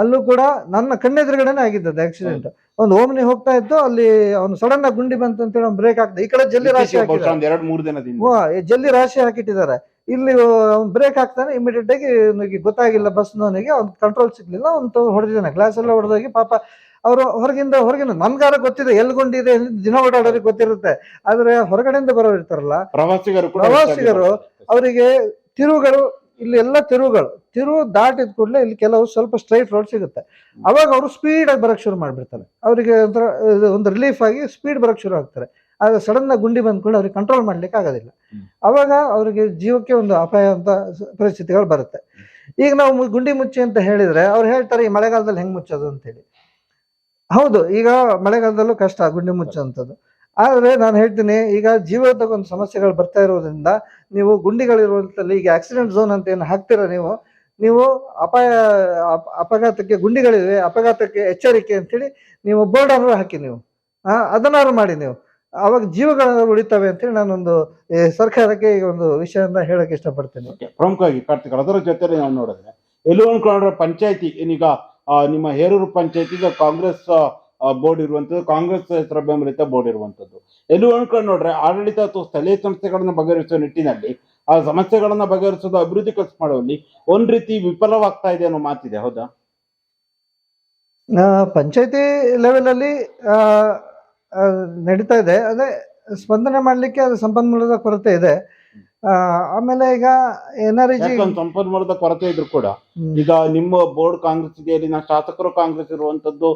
ಅಲ್ಲೂ ಕೂಡ ನನ್ನ ಕಣ್ಣೆದುರುಗಡೆನೆ ಆಗಿದ್ದದ್ದು ಆಕ್ಸಿಡೆಂಟ್ ಒಂದು ಓಮ್ನಿ ಹೋಗ್ತಾ ಇತ್ತು ಅಲ್ಲಿ ಅವನು ಸಡನ್ ಆಗಿ ಗುಂಡಿ ಬಂತು ಅಂತ ಹೇಳಿ ಬ್ರೇಕ್ ಹಾಕ್ದ. ಈ ಕಡೆ ಜಲ್ಲಿ ರಾಶಿ ಹಾಕಿದ್ದಾರೆ. ಜಲ್ಲಿ ರಾಶಿ ಹಾಕಿಟ್ಟಿದ್ದಾರೆ. ಇಲ್ಲಿ ಅವ್ನು ಬ್ರೇಕ್ ಹಾಕ್ತಾನೆ ಇಮಿಡಿಯೇಟ್ ಆಗಿ ಗೊತ್ತಾಗಿಲ್ಲ ಗೊತ್ತಾಗಿಲ್ಲ ಬಸ್ನವನಿಗೆ ಅವ್ನ್ ಕಂಟ್ರೋಲ್ ಸಿಗ್ಲಿಲ್ಲ ಅವ್ನು ಹೊಡೆದಿದ್ದಾನೆ. ಗ್ಲಾಸ್ ಎಲ್ಲ ಹೊಡೆದೋಗಿ ಪಾಪ ಅವರು ಹೊರಗಿಂದ ಹೊರಗಿನ ನಮ್ಗಾರ ಗೊತ್ತಿದೆ ಎಲ್ಲಿ ಗುಂಡಿ ಇದೆ ಎಲ್ಲಿ ದಿನ ಓಡಾಡೋರಿಗೆ ಗೊತ್ತಿರುತ್ತೆ. ಆದ್ರೆ ಹೊರಗಡೆಯಿಂದ ಬರೋರು ಇರ್ತಾರಲ್ಲ ಪ್ರವಾಸಿಗರು ಕೂಡ ಪ್ರವಾಸಿಗರು ಅವರಿಗೆ ತಿರುವುಗಳು ಇಲ್ಲಿ ಎಲ್ಲ ತಿರುವುಗಳು ತಿರುವು ದಾಟಿದ ಕೂಡಲೇ ಇಲ್ಲಿ ಕೆಲವು ಸ್ವಲ್ಪ ಸ್ಟ್ರೈಟ್ ರೋಡ್ ಸಿಗುತ್ತೆ. ಅವಾಗ ಅವರು ಸ್ಪೀಡ್ ಆಗಿ ಬರಕ್ ಶುರು ಮಾಡ್ಬಿಡ್ತಾರೆ. ಅವರಿಗೆ ಒಂಥರ ಒಂದು ರಿಲೀಫ್ ಆಗಿ ಸ್ಪೀಡ್ ಬರಕ್ ಶುರು ಆಗ್ತಾರೆ. ಆಗ ಸಡನ್ ಆಗಿ ಗುಂಡಿ ಬಂದ್ಕೊಂಡು ಅವ್ರಿಗೆ ಕಂಟ್ರೋಲ್ ಮಾಡ್ಲಿಕ್ಕೆ ಆಗೋದಿಲ್ಲ. ಅವಾಗ ಅವರಿಗೆ ಜೀವಕ್ಕೆ ಒಂದು ಅಪಾಯ ಅಂತ ಪರಿಸ್ಥಿತಿಗಳು ಬರುತ್ತೆ. ಈಗ ನಾವು ಗುಂಡಿ ಮುಚ್ಚಿ ಅಂತ ಹೇಳಿದ್ರೆ ಅವ್ರು ಹೇಳ್ತಾರೆ ಈ ಮಳೆಗಾಲದಲ್ಲಿ ಹೆಂಗ್ ಮುಚ್ಚೋದು? ಅಂತ ಹೇಳಿ. ಹೌದು, ಈಗ ಮಳೆಗಾಲದಲ್ಲೂ ಕಷ್ಟ, ಗುಂಡಿ ಮುಚ್ಚುವಂಥದ್ದು. ಆದರೆ ನಾನು ಹೇಳ್ತೀನಿ, ಈಗ ಜೀವದ ಒಂದು ಸಮಸ್ಯೆಗಳು ಬರ್ತಾ ಇರೋದ್ರಿಂದ ನೀವು ಗುಂಡಿಗಳಿರುವಂತಲ್ಲಿ ಈಗ ಆಕ್ಸಿಡೆಂಟ್ ಝೋನ್ ಅಂತ ಏನು ಹಾಕ್ತೀರ ನೀವು ನೀವು ಅಪಾಯ, ಅಪ- ಅಪಘಾತಕ್ಕೆ ಗುಂಡಿಗಳಿವೆ, ಅಪಘಾತಕ್ಕೆ ಎಚ್ಚರಿಕೆ ಅಂತೇಳಿ ನೀವು ಬೋರ್ಡ್ ಹಾಕಿ ನೀವು. ಅದನ್ನಾರು ಮಾಡಿ ನೀವು. ಅವಾಗ ಜೀವಗಳನ್ನ ಉಳಿತವೆ ಅಂತೇಳಿ ನಾನೊಂದು ಸರ್ಕಾರಕ್ಕೆ ಈ ಒಂದು ವಿಷಯನ ಹೇಳಕ್ ಇಷ್ಟಪಡ್ತೇನೆ. ಪ್ರಮುಖವಾಗಿ ಕಾರ್ತಿಕ್, ಅದರ ಜೊತೆ ನಾವು ನೋಡಿದ್ರೆ ಎಲ್ಲೋ ಒಂದು ಪಂಚಾಯತಿ, ಏನೀಗ ನಿಮ್ಮ ಹೇರೂರು ಪಂಚಾಯತಿಗೆ ಕಾಂಗ್ರೆಸ್ ಬೋರ್ಡ್ ಇರುವಂತದ್ದು ಕಾಂಗ್ರೆಸ್ ಹೆಸರ ಬೆಂಬಲಿತ ಬೋರ್ಡ್ ಇರುವಂತದ್ದು ಎಲ್ಲೂ ಅನ್ಕೊಂಡು ಕಡೆ ನೋಡ್ರೆ ಆಡಳಿತ ಅಥವಾ ಸ್ಥಳೀಯ ಸಂಸ್ಥೆಗಳನ್ನ ಬಗೆಹರಿಸುವ ನಿಟ್ಟಿನಲ್ಲಿ, ಆ ಸಮಸ್ಯೆಗಳನ್ನ ಬಗೆಹರಿಸೋದು ಅಭಿವೃದ್ಧಿ ಕೆಲಸ ಮಾಡುವಲ್ಲಿ ಒಂದ್ ರೀತಿ ವಿಫಲವಾಗ್ತಾ ಇದೆ ಅನ್ನೋ ಮಾತಿದೆ, ಹೌದಾ? ಪಂಚಾಯತಿ ಲೆವೆಲಲ್ಲಿ ನಡೀತಾ ಇದೆ. ಅದೇ ಸ್ಪಂದನೆ ಮಾಡ್ಲಿಕ್ಕೆ ಅದು ಸಂಪನ್ಮೂಲದ ಕೊರತೆ ಇದೆ. ಆಮೇಲೆ ಈಗ ಎನರ್ಜಿ ಸಂಪನ್ಮೂಲದ ಕೊರತೆ ಇದ್ರು ಕೂಡ. ಈಗ ನಿಮ್ಮ ಬೋರ್ಡ್ ಕಾಂಗ್ರೆಸ್ ಇದೆ ಇಲ್ಲಿನ ಶಾಸಕರು ಕಾಂಗ್ರೆಸ್ ಇರುವಂತದ್ದು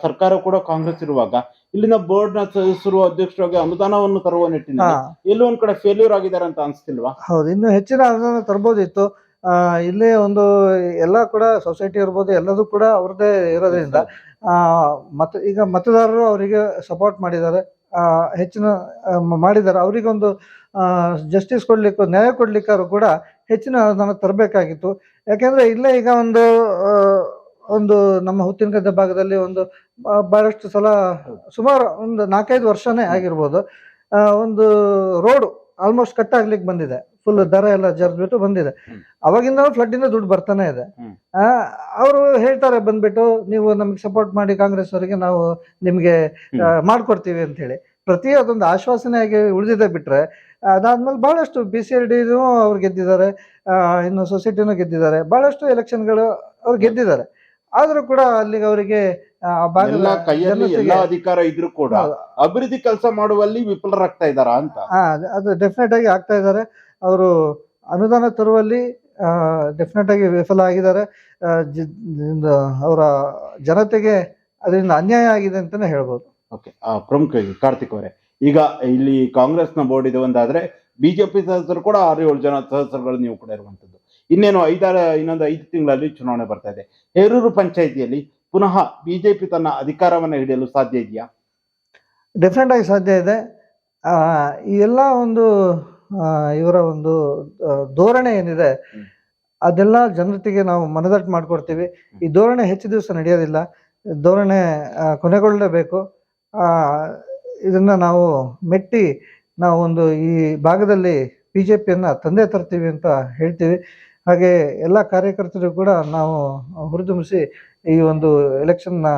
ಸರ್ಕಾರ ಕೂಡ ಕಾಂಗ್ರೆಸ್ ಇರುವಾಗ ಇಲ್ಲಿನ ಬೋರ್ಡ್ನ ಸದಸ್ಯರು ಅಧ್ಯಕ್ಷರಾಗಿ ಅನುದಾನವನ್ನು ತರುವ ನಿಟ್ಟಿನಲ್ಲಿ ಎಲ್ಲೋ ಒಂದ್ ಕಡೆ ಫೇಲ್ಯೂರ್ ಆಗಿದ್ದಾರೆ ಅಂತ ಅನ್ಸ್ತಿಲ್ವಾ? ಹೌದು ಇನ್ನು ಹೆಚ್ಚಿನ ಅನುದಾನ ತರಬಹುದಿತ್ತು ಆ, ಇಲ್ಲಿ ಒಂದು ಎಲ್ಲ ಕೂಡ ಸೊಸೈಟಿ ಇರ್ಬೋದು ಎಲ್ಲದೂ ಕೂಡ ಅವ್ರದ್ದೇ ಇರೋದ್ರಿಂದ ಆ, ಮತ ಈಗ ಮತದಾರರು ಅವರಿಗೆ ಸಪೋರ್ಟ್ ಮಾಡಿದ್ದಾರೆ. ಆ, ಹೆಚ್ಚಿನ ಮಾಡಿದ್ದಾರೆ. ಅವರಿಗೊಂದು ಜಸ್ಟಿಸ್ ಕೊಡ್ಲಿಕ್ಕೆ ನ್ಯಾಯ ಕೊಡ್ಲಿಕ್ಕಾದ್ರು ಕೂಡ ಹೆಚ್ಚಿನ ನಮಗೆ ತರಬೇಕಾಗಿತ್ತು. ಯಾಕೆಂದರೆ ಇಲ್ಲೇ ಈಗ ಒಂದು ಒಂದು ನಮ್ಮ ಹುತ್ತಿನಗದ್ದೆ ಭಾಗದಲ್ಲಿ ಒಂದು ಬಹಳಷ್ಟು ಸಲ ಸುಮಾರು ಒಂದು ನಾಲ್ಕೈದು ವರ್ಷನೇ ಆಗಿರ್ಬೋದು. ಒಂದು ರೋಡ್ ಆಲ್ಮೋಸ್ಟ್ ಕಟ್ ಆಗ್ಲಿಕ್ಕೆ ಬಂದಿದೆ. ಫುಲ್ ದರ ಎಲ್ಲ ಜರ್ದ್ಬಿಟ್ಟು ಬಂದಿದೆ. ಅವಾಗಿಂದ ಫ್ಲಡ್ ಇಂದ ದುಡ್ಡು ಬರ್ತಾನೆ ಇದೆ. ಅವರು ಹೇಳ್ತಾರೆ ಬಂದ್ಬಿಟ್ಟು ನೀವು ನಮಗೆ ಸಪೋರ್ಟ್ ಮಾಡಿ ಕಾಂಗ್ರೆಸ್ ಅವರಿಗೆ ನಾವು ನಿಮಗೆ ಮಾಡಿಕೊಡ್ತೀವಿ ಮಾಡ್ಕೊಡ್ತೀವಿ ಅಂತ ಹೇಳಿ ಪ್ರತಿ ಅದೊಂದು ಆಶ್ವಾಸನೆಯಾಗಿ ಉಳಿದಿದೆ ಬಿಟ್ರೆ ಅದಾದ್ಮೇಲೆ ಬಹಳಷ್ಟು ಬಿ ಸಿ ಎಲ್ ಡಿ ಅವ್ರು ಗೆದ್ದಿದ್ದಾರೆ. ಇನ್ನು ಸೊಸೈಟಿನೂ ಗೆದ್ದಿದ್ದಾರೆ. ಬಹಳಷ್ಟು ಎಲೆಕ್ಷನ್ಗಳು ಅವ್ರು ಗೆದ್ದಿದ್ದಾರೆ. ಆದ್ರೂ ಕೂಡ ಅಲ್ಲಿಗೆ ಅವರಿಗೆ ಅಧಿಕಾರ ಇದ್ರು ಕೂಡ ಅಭಿವೃದ್ಧಿ ಕೆಲಸ ಮಾಡುವಲ್ಲಿ ವಿಫಲರಾಗ್ತಾ ಇದಾರ ಅಂತ? ಅದು- ಡೆಫಿನೆಟ್ ಆಗಿ ಆಗ್ತಾ ಇದ್ದಾರೆ. ಅವರು ಅನುದಾನ ತರುವಲ್ಲಿ ಡೆಫಿನೆಟ್ ಆಗಿ ವಿಫಲ ಆಗಿದ್ದಾರೆ. ಅವರ ಜನತೆಗೆ ಅದರಿಂದ ಅನ್ಯಾಯ ಆಗಿದೆ ಅಂತಾನೆ ಹೇಳ್ಬೋದು. ಓಕೆ ಪ್ರಮುಖವಾಗಿ ಕಾರ್ತಿಕ್ ಅವರೇ ಈಗ ಇಲ್ಲಿ ಕಾಂಗ್ರೆಸ್ನ ಬೋರ್ಡ್ ಇದೆ ಒಂದಾದ್ರೆ ಬಿಜೆಪಿ ಸದಸ್ಯರು ಕೂಡ ಆರು ಏಳು ಜನ ಸದಸ್ಯರುಗಳು ನೀವು ಕೂಡ ಇರುವಂತದ್ದು. ಇನ್ನೇನು ಐದಾರು ಇನ್ನೊಂದು ಐದು ತಿಂಗಳಲ್ಲಿ ಚುನಾವಣೆ ಬರ್ತಾ ಇದೆ. ಹೇರೂರು ಪಂಚಾಯಿತಿಯಲ್ಲಿ ಪುನಃ ಬಿಜೆಪಿ ತನ್ನ ಅಧಿಕಾರವನ್ನು ಹಿಡಿಯಲು ಸಾಧ್ಯ ಇದೆಯಾ? ಡೆಫಿನೆಟ್ ಆಗಿ ಸಾಧ್ಯ ಇದೆ. ಎಲ್ಲ ಒಂದು ಇವರ ಒಂದು ಧೋರಣೆ ಏನಿದೆ ಅದೆಲ್ಲ ಜನತೆಗೆ ನಾವು ಮನದಟ್ಟು ಮಾಡಿಕೊಡ್ತೀವಿ. ಈ ಧೋರಣೆ ಹೆಚ್ಚು ದಿವಸ ನಡೆಯೋದಿಲ್ಲ. ಧೋರಣೆ ಕೊನೆಗೊಳ್ಳಲೇಬೇಕು. ಆ, ಇದನ್ನ ನಾವು ಮೆಟ್ಟಿ ನಾವು ಒಂದು ಈ ಭಾಗದಲ್ಲಿ ಬಿ ಜೆ ಪಿಯನ್ನು ತಂದೆ ತರ್ತೀವಿ ಅಂತ ಹೇಳ್ತೀವಿ. ಹಾಗೆ ಎಲ್ಲ ಕಾರ್ಯಕರ್ತರು ಕೂಡ ನಾವು ಹುರಿದುಂಬಿಸಿ ಈ ಒಂದು ಎಲೆಕ್ಷನ್ನ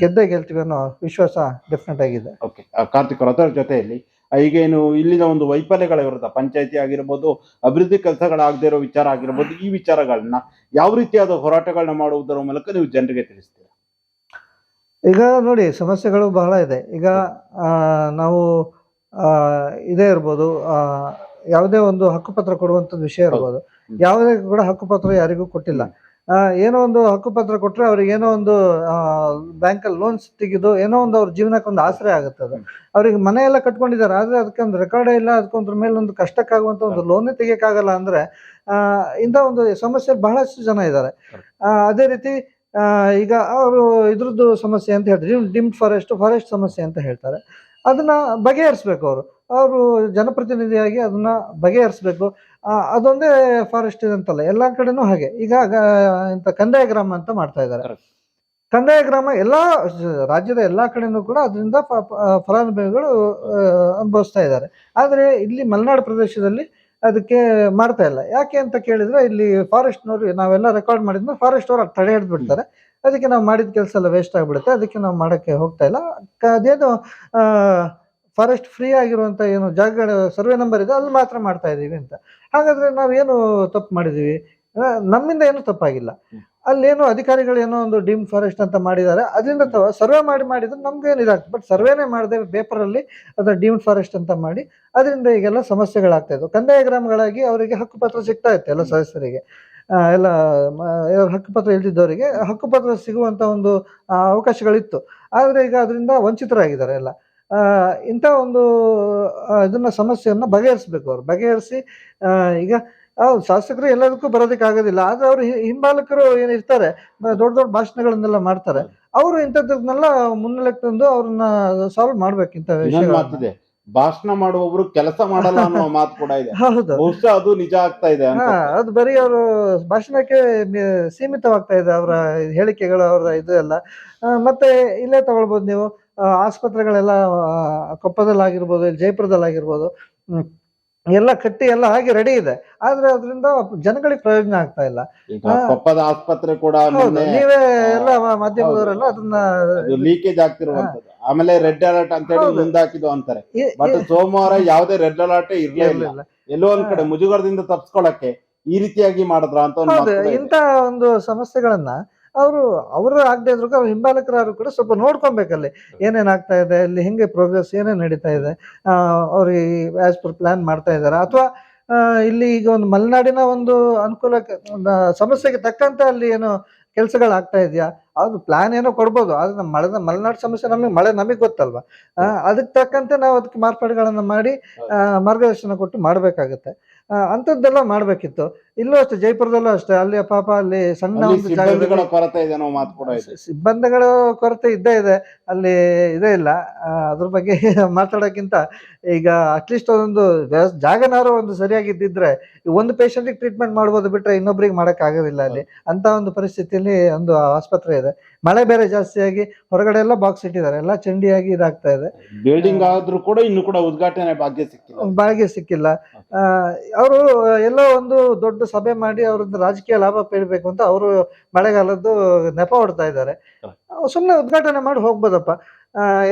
ಗೆದ್ದೇ ಗೆಲ್ತೀವಿ ಅನ್ನೋ ವಿಶ್ವಾಸ ಡೆಫಿನೆಟ್ ಆಗಿದೆ. ಓಕೆ ಕಾರ್ತಿಕ್ ರಥರ ಜೊತೆಯಲ್ಲಿ ಈಗೇನು ಇಲ್ಲಿನ ಒಂದು ವೈಫಲ್ಯಗಳ ವಿರುದ್ಧ, ಪಂಚಾಯತಿ ಆಗಿರ್ಬೋದು, ಅಭಿವೃದ್ಧಿ ಕೆಲಸಗಳಾಗದೇ ಇರೋ ವಿಚಾರ ಆಗಿರ್ಬೋದು, ಈ ವಿಚಾರಗಳನ್ನ ಯಾವ ರೀತಿಯಾದ ಹೋರಾಟಗಳನ್ನ ಮಾಡುವುದರ ಮೂಲಕ ನೀವು ಜನರಿಗೆ ತಿಳಿಸ್ತೀರಾ? ಈಗ ನೋಡಿ ಸಮಸ್ಯೆಗಳು ಬಹಳ ಇದೆ. ಈಗ ನಾವು ಇದೇ ಇರ್ಬೋದು ಯಾವುದೇ ಒಂದು ಹಕ್ಕುಪತ್ರ ಕೊಡುವಂಥದ್ದು ವಿಷಯ ಇರ್ಬೋದು. ಯಾವುದೇ ಕೂಡ ಹಕ್ಕುಪತ್ರ ಯಾರಿಗೂ ಕೊಟ್ಟಿಲ್ಲ. ಏನೋ ಒಂದು ಹಕ್ಕುಪತ್ರ ಕೊಟ್ಟರೆ ಅವ್ರಿಗೆ ಏನೋ ಒಂದು ಬ್ಯಾಂಕಲ್ಲಿ ಲೋನ್ಸ್ ತೆಗೆದು ಏನೋ ಒಂದು ಅವ್ರ ಜೀವನಕ್ಕೆ ಒಂದು ಆಸರೆ ಆಗುತ್ತೆ ಅದು. ಅವ್ರಿಗೆ ಮನೆ ಎಲ್ಲ ಕಟ್ಕೊಂಡಿದ್ದಾರೆ ಆದರೆ ಅದಕ್ಕೆ ಒಂದು ರೆಕಾರ್ಡೇ ಇಲ್ಲ ಅದಕ್ಕೊಂದ್ರ ಮೇಲೆ ಒಂದು ಕಷ್ಟಕ್ಕಾಗುವಂಥ ಒಂದು ಲೋನೇ ತೆಗಿಯೋಕ್ಕಾಗಲ್ಲ ಅಂದರೆ ಇಂಥ ಒಂದು ಸಮಸ್ಯೆ ಬಹಳಷ್ಟು ಜನ ಇದ್ದಾರೆ. ಅದೇ ರೀತಿ ಈಗ ಅವರು ಇದ್ರದ್ದು ಸಮಸ್ಯೆ ಅಂತ ಹೇಳ್ತಾರೆ. ಡಿಮ್ ಫಾರೆಸ್ಟ್ ಫಾರೆಸ್ಟ್ ಸಮಸ್ಯೆ ಅಂತ ಹೇಳ್ತಾರೆ. ಅದನ್ನ ಬಗೆಹರಿಸ್ಬೇಕು ಅವರು. ಅವರು ಜನಪ್ರತಿನಿಧಿಯಾಗಿ ಅದನ್ನ ಬಗೆಹರಿಸ್ಬೇಕು. ಅದೊಂದೇ ಫಾರೆಸ್ಟ್ ಇದೆ ಅಂತಲ್ಲ ಎಲ್ಲ ಕಡೆನೂ ಹಾಗೆ. ಈಗ ಇಂಥ ಕಂದಾಯ ಗ್ರಾಮ ಅಂತ ಮಾಡ್ತಾ ಇದ್ದಾರೆ. ಕಂದಾಯ ಗ್ರಾಮ ಎಲ್ಲ ರಾಜ್ಯದ ಎಲ್ಲ ಕಡೆನೂ ಕೂಡ ಅದರಿಂದ ಫಲಾನುಭವಿಗಳು ಅನುಭವಿಸ್ತಾ ಇದ್ದಾರೆ. ಆದರೆ ಇಲ್ಲಿ ಮಲೆನಾಡು ಪ್ರದೇಶದಲ್ಲಿ ಅದಕ್ಕೆ ಮಾಡ್ತಾ ಇಲ್ಲ. ಯಾಕೆ ಅಂತ ಕೇಳಿದ್ರೆ ಇಲ್ಲಿ ಫಾರೆಸ್ಟ್ನವರು ನಾವೆಲ್ಲ ರೆಕಾರ್ಡ್ ಮಾಡಿದ್ಮೇಲೆ ಫಾರೆಸ್ಟ್ ಅವರು ತಡೆ ಹಿಡಿದು ಬಿಡ್ತಾರೆ ಅದಕ್ಕೆ ನಾವು ಮಾಡಿದ ಕೆಲಸ ಎಲ್ಲ ವೇಸ್ಟ್ ಆಗಿಬಿಡುತ್ತೆ. ಅದಕ್ಕೆ ನಾವು ಮಾಡೋಕ್ಕೆ ಹೋಗ್ತಾ ಇಲ್ಲ. ಅದೇನು ಫಾರೆಸ್ಟ್ ಫ್ರೀ ಆಗಿರುವಂಥ ಏನು ಜಾಗಗಳ ಸರ್ವೆ ನಂಬರ್ ಇದೆ, ಅಲ್ಲಿ ಮಾತ್ರ ಮಾಡ್ತಾ ಇದ್ದೀವಿ ಅಂತ. ನಾವು ಏನೂ ತಪ್ಪು ಮಾಡಿದ್ದೀವಿ ನಮ್ಮಿಂದ ಏನು ತಪ್ಪಾಗಿಲ್ಲ. ಅಲ್ಲೇನೋ ಅಧಿಕಾರಿಗಳು ಏನೋ ಒಂದು ಡೀಮ್ ಫಾರೆಸ್ಟ್ ಅಂತ ಮಾಡಿದ್ದಾರೆ. ಅದರಿಂದ ಸರ್ವೆ ಮಾಡಿ ಮಾಡಿದ್ರೆ ನಮ್ಗೇನು ಇದಾಗ್ತದೆ. ಬಟ್ ಸರ್ವೇನೇ ಮಾಡಿದೆ ಪೇಪರ್ ಅಲ್ಲಿ ಅದರ ಡಿಮ್ ಫಾರೆಸ್ಟ್ ಅಂತ ಮಾಡಿ ಅದರಿಂದ ಈಗೆಲ್ಲ ಸಮಸ್ಯೆಗಳಾಗ್ತಾ ಇದ್ವು. ಕಂದಾಯ ಗ್ರಾಮಗಳಾಗಿ ಅವರಿಗೆ ಹಕ್ಕುಪತ್ರ ಸಿಗ್ತಾ ಇತ್ತು ಎಲ್ಲ ಸದಸ್ಯರಿಗೆ. ಎಲ್ಲ ಹಕ್ಕುಪತ್ರ ಇಲ್ದಿದ್ದವರಿಗೆ ಹಕ್ಕುಪತ್ರ ಸಿಗುವಂತ ಒಂದು ಅವಕಾಶಗಳಿತ್ತು. ಆದ್ರೆ ಈಗ ಅದರಿಂದ ವಂಚಿತರಾಗಿದ್ದಾರೆ ಎಲ್ಲ. ಇಂಥ ಒಂದು ಇದನ್ನ ಸಮಸ್ಯೆಯನ್ನು ಬಗೆಹರಿಸ್ಬೇಕು ಅವರು. ಬಗೆಹರಿಸಿ ಈಗ ಹೌದು ಶಾಸಕರು ಎಲ್ಲದಕ್ಕೂ ಬರೋದಕ್ಕೆ ಆಗೋದಿಲ್ಲ ಆದ್ರೆ ಅವರು ಹಿಂಬಾಲಕರು ಏನಿರ್ತಾರೆ ಇರ್ತಾರೆ ದೊಡ್ಡ ದೊಡ್ಡ ಭಾಷಣಗಳನ್ನೆಲ್ಲ ಮಾಡ್ತಾರೆ. ಅವರು ಇಂಥದ್ದನ್ನೆಲ್ಲ ಮುನ್ನೆಲೆಗೆ ತಂದು ಅವ್ರನ್ನ ಸಾಲ್ವ್ ಮಾಡ್ಬೇಕು ಇಂತ ಮಾತಿದೆ ಭಾಷಣ ಮಾಡುವವರು ಕೆಲಸ ಮಾಡಲ್ಲ ಅನ್ನೋ ಮಾತು ಕೂಡ ಇದೆ. ಹೌದು. ಬಹುಶಃ ಅದು ನಿಜ ಆಗ್ತಾ ಇದೆ ಅದು ಬರೀ ಅವರು ಭಾಷಣಕ್ಕೆ ಸೀಮಿತವಾಗ್ತಾ ಇದೆ ಅವರ ಹೇಳಿಕೆಗಳು ಅವರ ಇದು ಎಲ್ಲ. ಮತ್ತೆ ಇಲ್ಲೇ ತಗೊಳ್ಬೋದು ನೀವು. ಆಸ್ಪತ್ರೆಗಳೆಲ್ಲ ಕೊಪ್ಪದಲ್ಲಾಗಿರ್ಬೋದು ಇಲ್ಲಿ ಹ್ಮ್. ಎಲ್ಲ ಕಟ್ಟಿ ಎಲ್ಲ ಹಾಗೆ ರೆಡಿ ಇದೆ. ಆದ್ರೆ ಅದರಿಂದ ಜನಗಳಿಗೆ ಪ್ರಯೋಜನ ಆಗ್ತಾ ಇಲ್ಲ. ಪಪ್ಪದ ಆಸ್ಪತ್ರೆ ಕೂಡ ನೀವೇ ಎಲ್ಲ ಮಾಧ್ಯಮದವರೆಲ್ಲ ಅದನ್ನ ಲೀಕೇಜ್ ಆಗ್ತಿರುವಂತದ್ದು ಆಮೇಲೆ ರೆಡ್ ಅಲರ್ಟ್ ಅಂತ ಹೇಳಿ ಮುಂದಾಕಿದ್ವು ಮುಂದಾಕಿದ್ದು ಅಂತಾರೆ. ಬಟ್ ಸೋಮವಾರ ಯಾವುದೇ ರೆಡ್ ಅಲರ್ಟ್ ಇರ್ಲೇ ಇಲ್ಲ. ಇರ್ಲಿಲ್ಲ. ಎಲ್ಲೋ ಒಂದ್ ಕಡೆ ಮುಜುಗರದಿಂದ ತಪ್ಸ್ಕೊಳಕ್ಕೆ ಈ ರೀತಿಯಾಗಿ ಮಾಡಿದ್ರ ಅಂತ. ಇಂತ ಒಂದು ಸಮಸ್ಯೆಗಳನ್ನ ಅವರು ಅವರು ಆಗದೆ ಇದ್ರು ಅವ್ರ ಹಿಂಬಾಲಕರಾದ್ರು ಕೂಡ ಸ್ವಲ್ಪ ನೋಡ್ಕೊಬೇಕಲ್ಲಿ ಏನೇನು ಆಗ್ತಾ ಇದೆ ಅಲ್ಲಿ ಹೆಂಗೆ ಪ್ರೋಗ್ರೆಸ್ ಏನೇನು ನಡೀತಾ ಇದೆ ಅವ್ರ ಆಸ್ ಪರ್ ಪ್ಲಾನ್ ಮಾಡ್ತಾ ಇದ್ದಾರೆ ಅಥವಾ ಇಲ್ಲಿ ಈಗ ಒಂದು ಮಲೆನಾಡಿನ ಒಂದು ಅನುಕೂಲಕ್ಕೆ ಸಮಸ್ಯೆಗೆ ತಕ್ಕಂತೆ ಅಲ್ಲಿ ಏನು ಕೆಲಸಗಳಾಗ್ತಾ ಇದೆಯಾ? ಅದು ಪ್ಲಾನ್ ಏನೋ ಕೊಡ್ಬೋದು, ಆದರೆ ನಮ್ಮ ಮಲೆನಾಡು ಸಮಸ್ಯೆ ನಮಗೆ ಮಳೆ ನಮಗೆ ಗೊತ್ತಲ್ವಾ? ಅದಕ್ಕೆ ತಕ್ಕಂತೆ ನಾವು ಅದಕ್ಕೆ ಮಾರ್ಪಾಡುಗಳನ್ನು ಮಾಡಿ ಮಾರ್ಗದರ್ಶನ ಕೊಟ್ಟು ಮಾಡಬೇಕಾಗುತ್ತೆ. ಅಂಥದ್ದೆಲ್ಲ ಮಾಡ್ಬೇಕಿತ್ತು. ಇಲ್ಲೂ ಅಷ್ಟೇ ಜೈಪುರದಲ್ಲೂ ಅಷ್ಟೇ. ಅಲ್ಲಿ ಪಾಪ ಅಲ್ಲಿ ಸಣ್ಣ ಒಂದು ಸಿಬ್ಬಂದಿಗಳ ಕೊರತೆ ಇದೆ ಅನ್ನೋ ಮಾತು ಕೂಡ ಇದೆ. ಸಿಬ್ಬಂದಿಗಳ ಕೊರತೆ ಇದ್ದೇ ಇದೆ. ಅಲ್ಲಿ ಇದೇ ಇಲ್ಲ. ಆ, ಅದ್ರ ಬಗ್ಗೆ ಮಾತಾಡೋಕ್ಕಿಂತ ಈಗ ಅಟ್ಲೀಸ್ಟ್ ಅದೊಂದು ವ್ಯವಸ್- ಜಾಗನಾರು ಒಂದು ಸರಿಯಾಗಿದ್ದಿದ್ರೆ ಈ ಒಂದು ಪೇಷಂಟಿಗೆ ಟ್ರೀಟ್ಮೆಂಟ್ ಮಾಡ್ಬೋದು ಬಿಟ್ರೆ ಇನ್ನೊಬ್ರಿಗೆ ಮಾಡಕ್ ಆಗೋದಿಲ್ಲ ಅಲ್ಲಿ. ಅಂತ ಒಂದು ಪರಿಸ್ಥಿತಿಯಲ್ಲಿ ಒಂದು ಆಸ್ಪತ್ರೆ ಇದೆ. ಮಳೆ ಬೇರೆ ಜಾಸ್ತಿಯಾಗಿ ಹೊರಗಡೆ ಎಲ್ಲ ಬಾಕ್ಸ್ ಇಟ್ಟಿದ್ದಾರೆ. ಎಲ್ಲ ಚಂಡಿಯಾಗಿ ಇದಾಗ್ತಾ ಇದೆ. ಬಿಲ್ಡಿಂಗ್ ಆದ್ರೂ ಕೂಡ ಇನ್ನು ಕೂಡ ಉದ್ಘಾಟನೆ ಭಾಗ್ಯ ಸಿಕ್ಕಿಲ್ಲ. ಭಾಗ್ಯ ಸಿಕ್ಕಿಲ್ಲ. ಅವರು ಎಲ್ಲೋ ಒಂದು ದೊಡ್ಡ ಸಭೆ ಮಾಡಿ ಅವ್ರದ್ದು ರಾಜಕೀಯ ಲಾಭ ಪಡಿಬೇಕು ಅಂತ ಅವರು ಮಳೆಗಾಲದ್ದು ನೆಪ ಹೊಡ್ತಾ ಇದ್ದಾರೆ. ಸುಮ್ಮನೆ ಉದ್ಘಾಟನೆ ಮಾಡಿ ಹೋಗ್ಬೋದಪ್ಪ.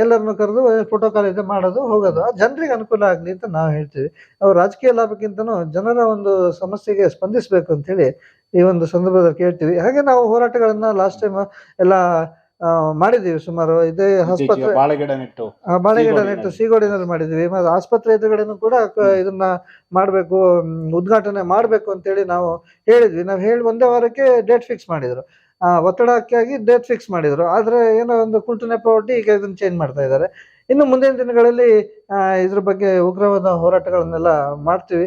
ಎಲ್ಲರನ್ನು ಕರೆದು ಪ್ರೋಟೋಕಾಲ್ ಇದೆ ಮಾಡೋದು ಹೋಗೋದು. ಜನರಿಗೆ ಅನುಕೂಲ ಆಗಲಿ ಅಂತ ನಾವು ಹೇಳ್ತೀವಿ. ಅವ್ರು ರಾಜಕೀಯ ಲಾಭಕ್ಕಿಂತನೂ ಜನರ ಒಂದು ಸಮಸ್ಯೆಗೆ ಸ್ಪಂದಿಸಬೇಕು ಅಂತೇಳಿ ಈ ಒಂದು ಸಂದರ್ಭದಲ್ಲಿ ಕೇಳ್ತೀವಿ. ಹಾಗೆ ನಾವು ಹೋರಾಟಗಳನ್ನು ಲಾಸ್ಟ್ ಟೈಮ್ ಎಲ್ಲ ಆ, ಮಾಡಿದ್ದೀವಿ ಸುಮಾರು. ಇದೇ ಆಸ್ಪತ್ರೆ ಬಾಳೆಗಿಡ ನೆಟ್ಟು. ಬಾಳೆಗಿಡ ನೆಟ್ಟು ಸೀಗೋಡಿನಲ್ಲಿ ಮಾಡಿದ್ವಿ ಮತ್ತೆ ಆಸ್ಪತ್ರೆ ಎದುರುಗಡೆನೂ ಕೂಡ ಇದನ್ನ ಮಾಡಬೇಕು ಉದ್ಘಾಟನೆ ಮಾಡಬೇಕು ಅಂತೇಳಿ ನಾವು ಹೇಳಿದ್ವಿ. ನಾವು ಹೇಳಿ ಒಂದೇ ವಾರಕ್ಕೆ ಡೇಟ್ ಫಿಕ್ಸ್ ಮಾಡಿದ್ರು. ಒತ್ತಡಕ್ಕಾಗಿ ಡೇಟ್ ಫಿಕ್ಸ್ ಮಾಡಿದ್ರು. ಆದರೆ ಏನೋ ಒಂದು ಕುಂಟು ನೆಪ ಒಟ್ಟಿ ಈಗ ಇದನ್ನ ಚೇಂಜ್ ಮಾಡ್ತಾ ಇದ್ದಾರೆ. ಇನ್ನು ಮುಂದಿನ ದಿನಗಳಲ್ಲಿ ಇದ್ರ ಬಗ್ಗೆ ಉಗ್ರವಾದ ಹೋರಾಟಗಳನ್ನೆಲ್ಲ ಮಾಡ್ತೀವಿ.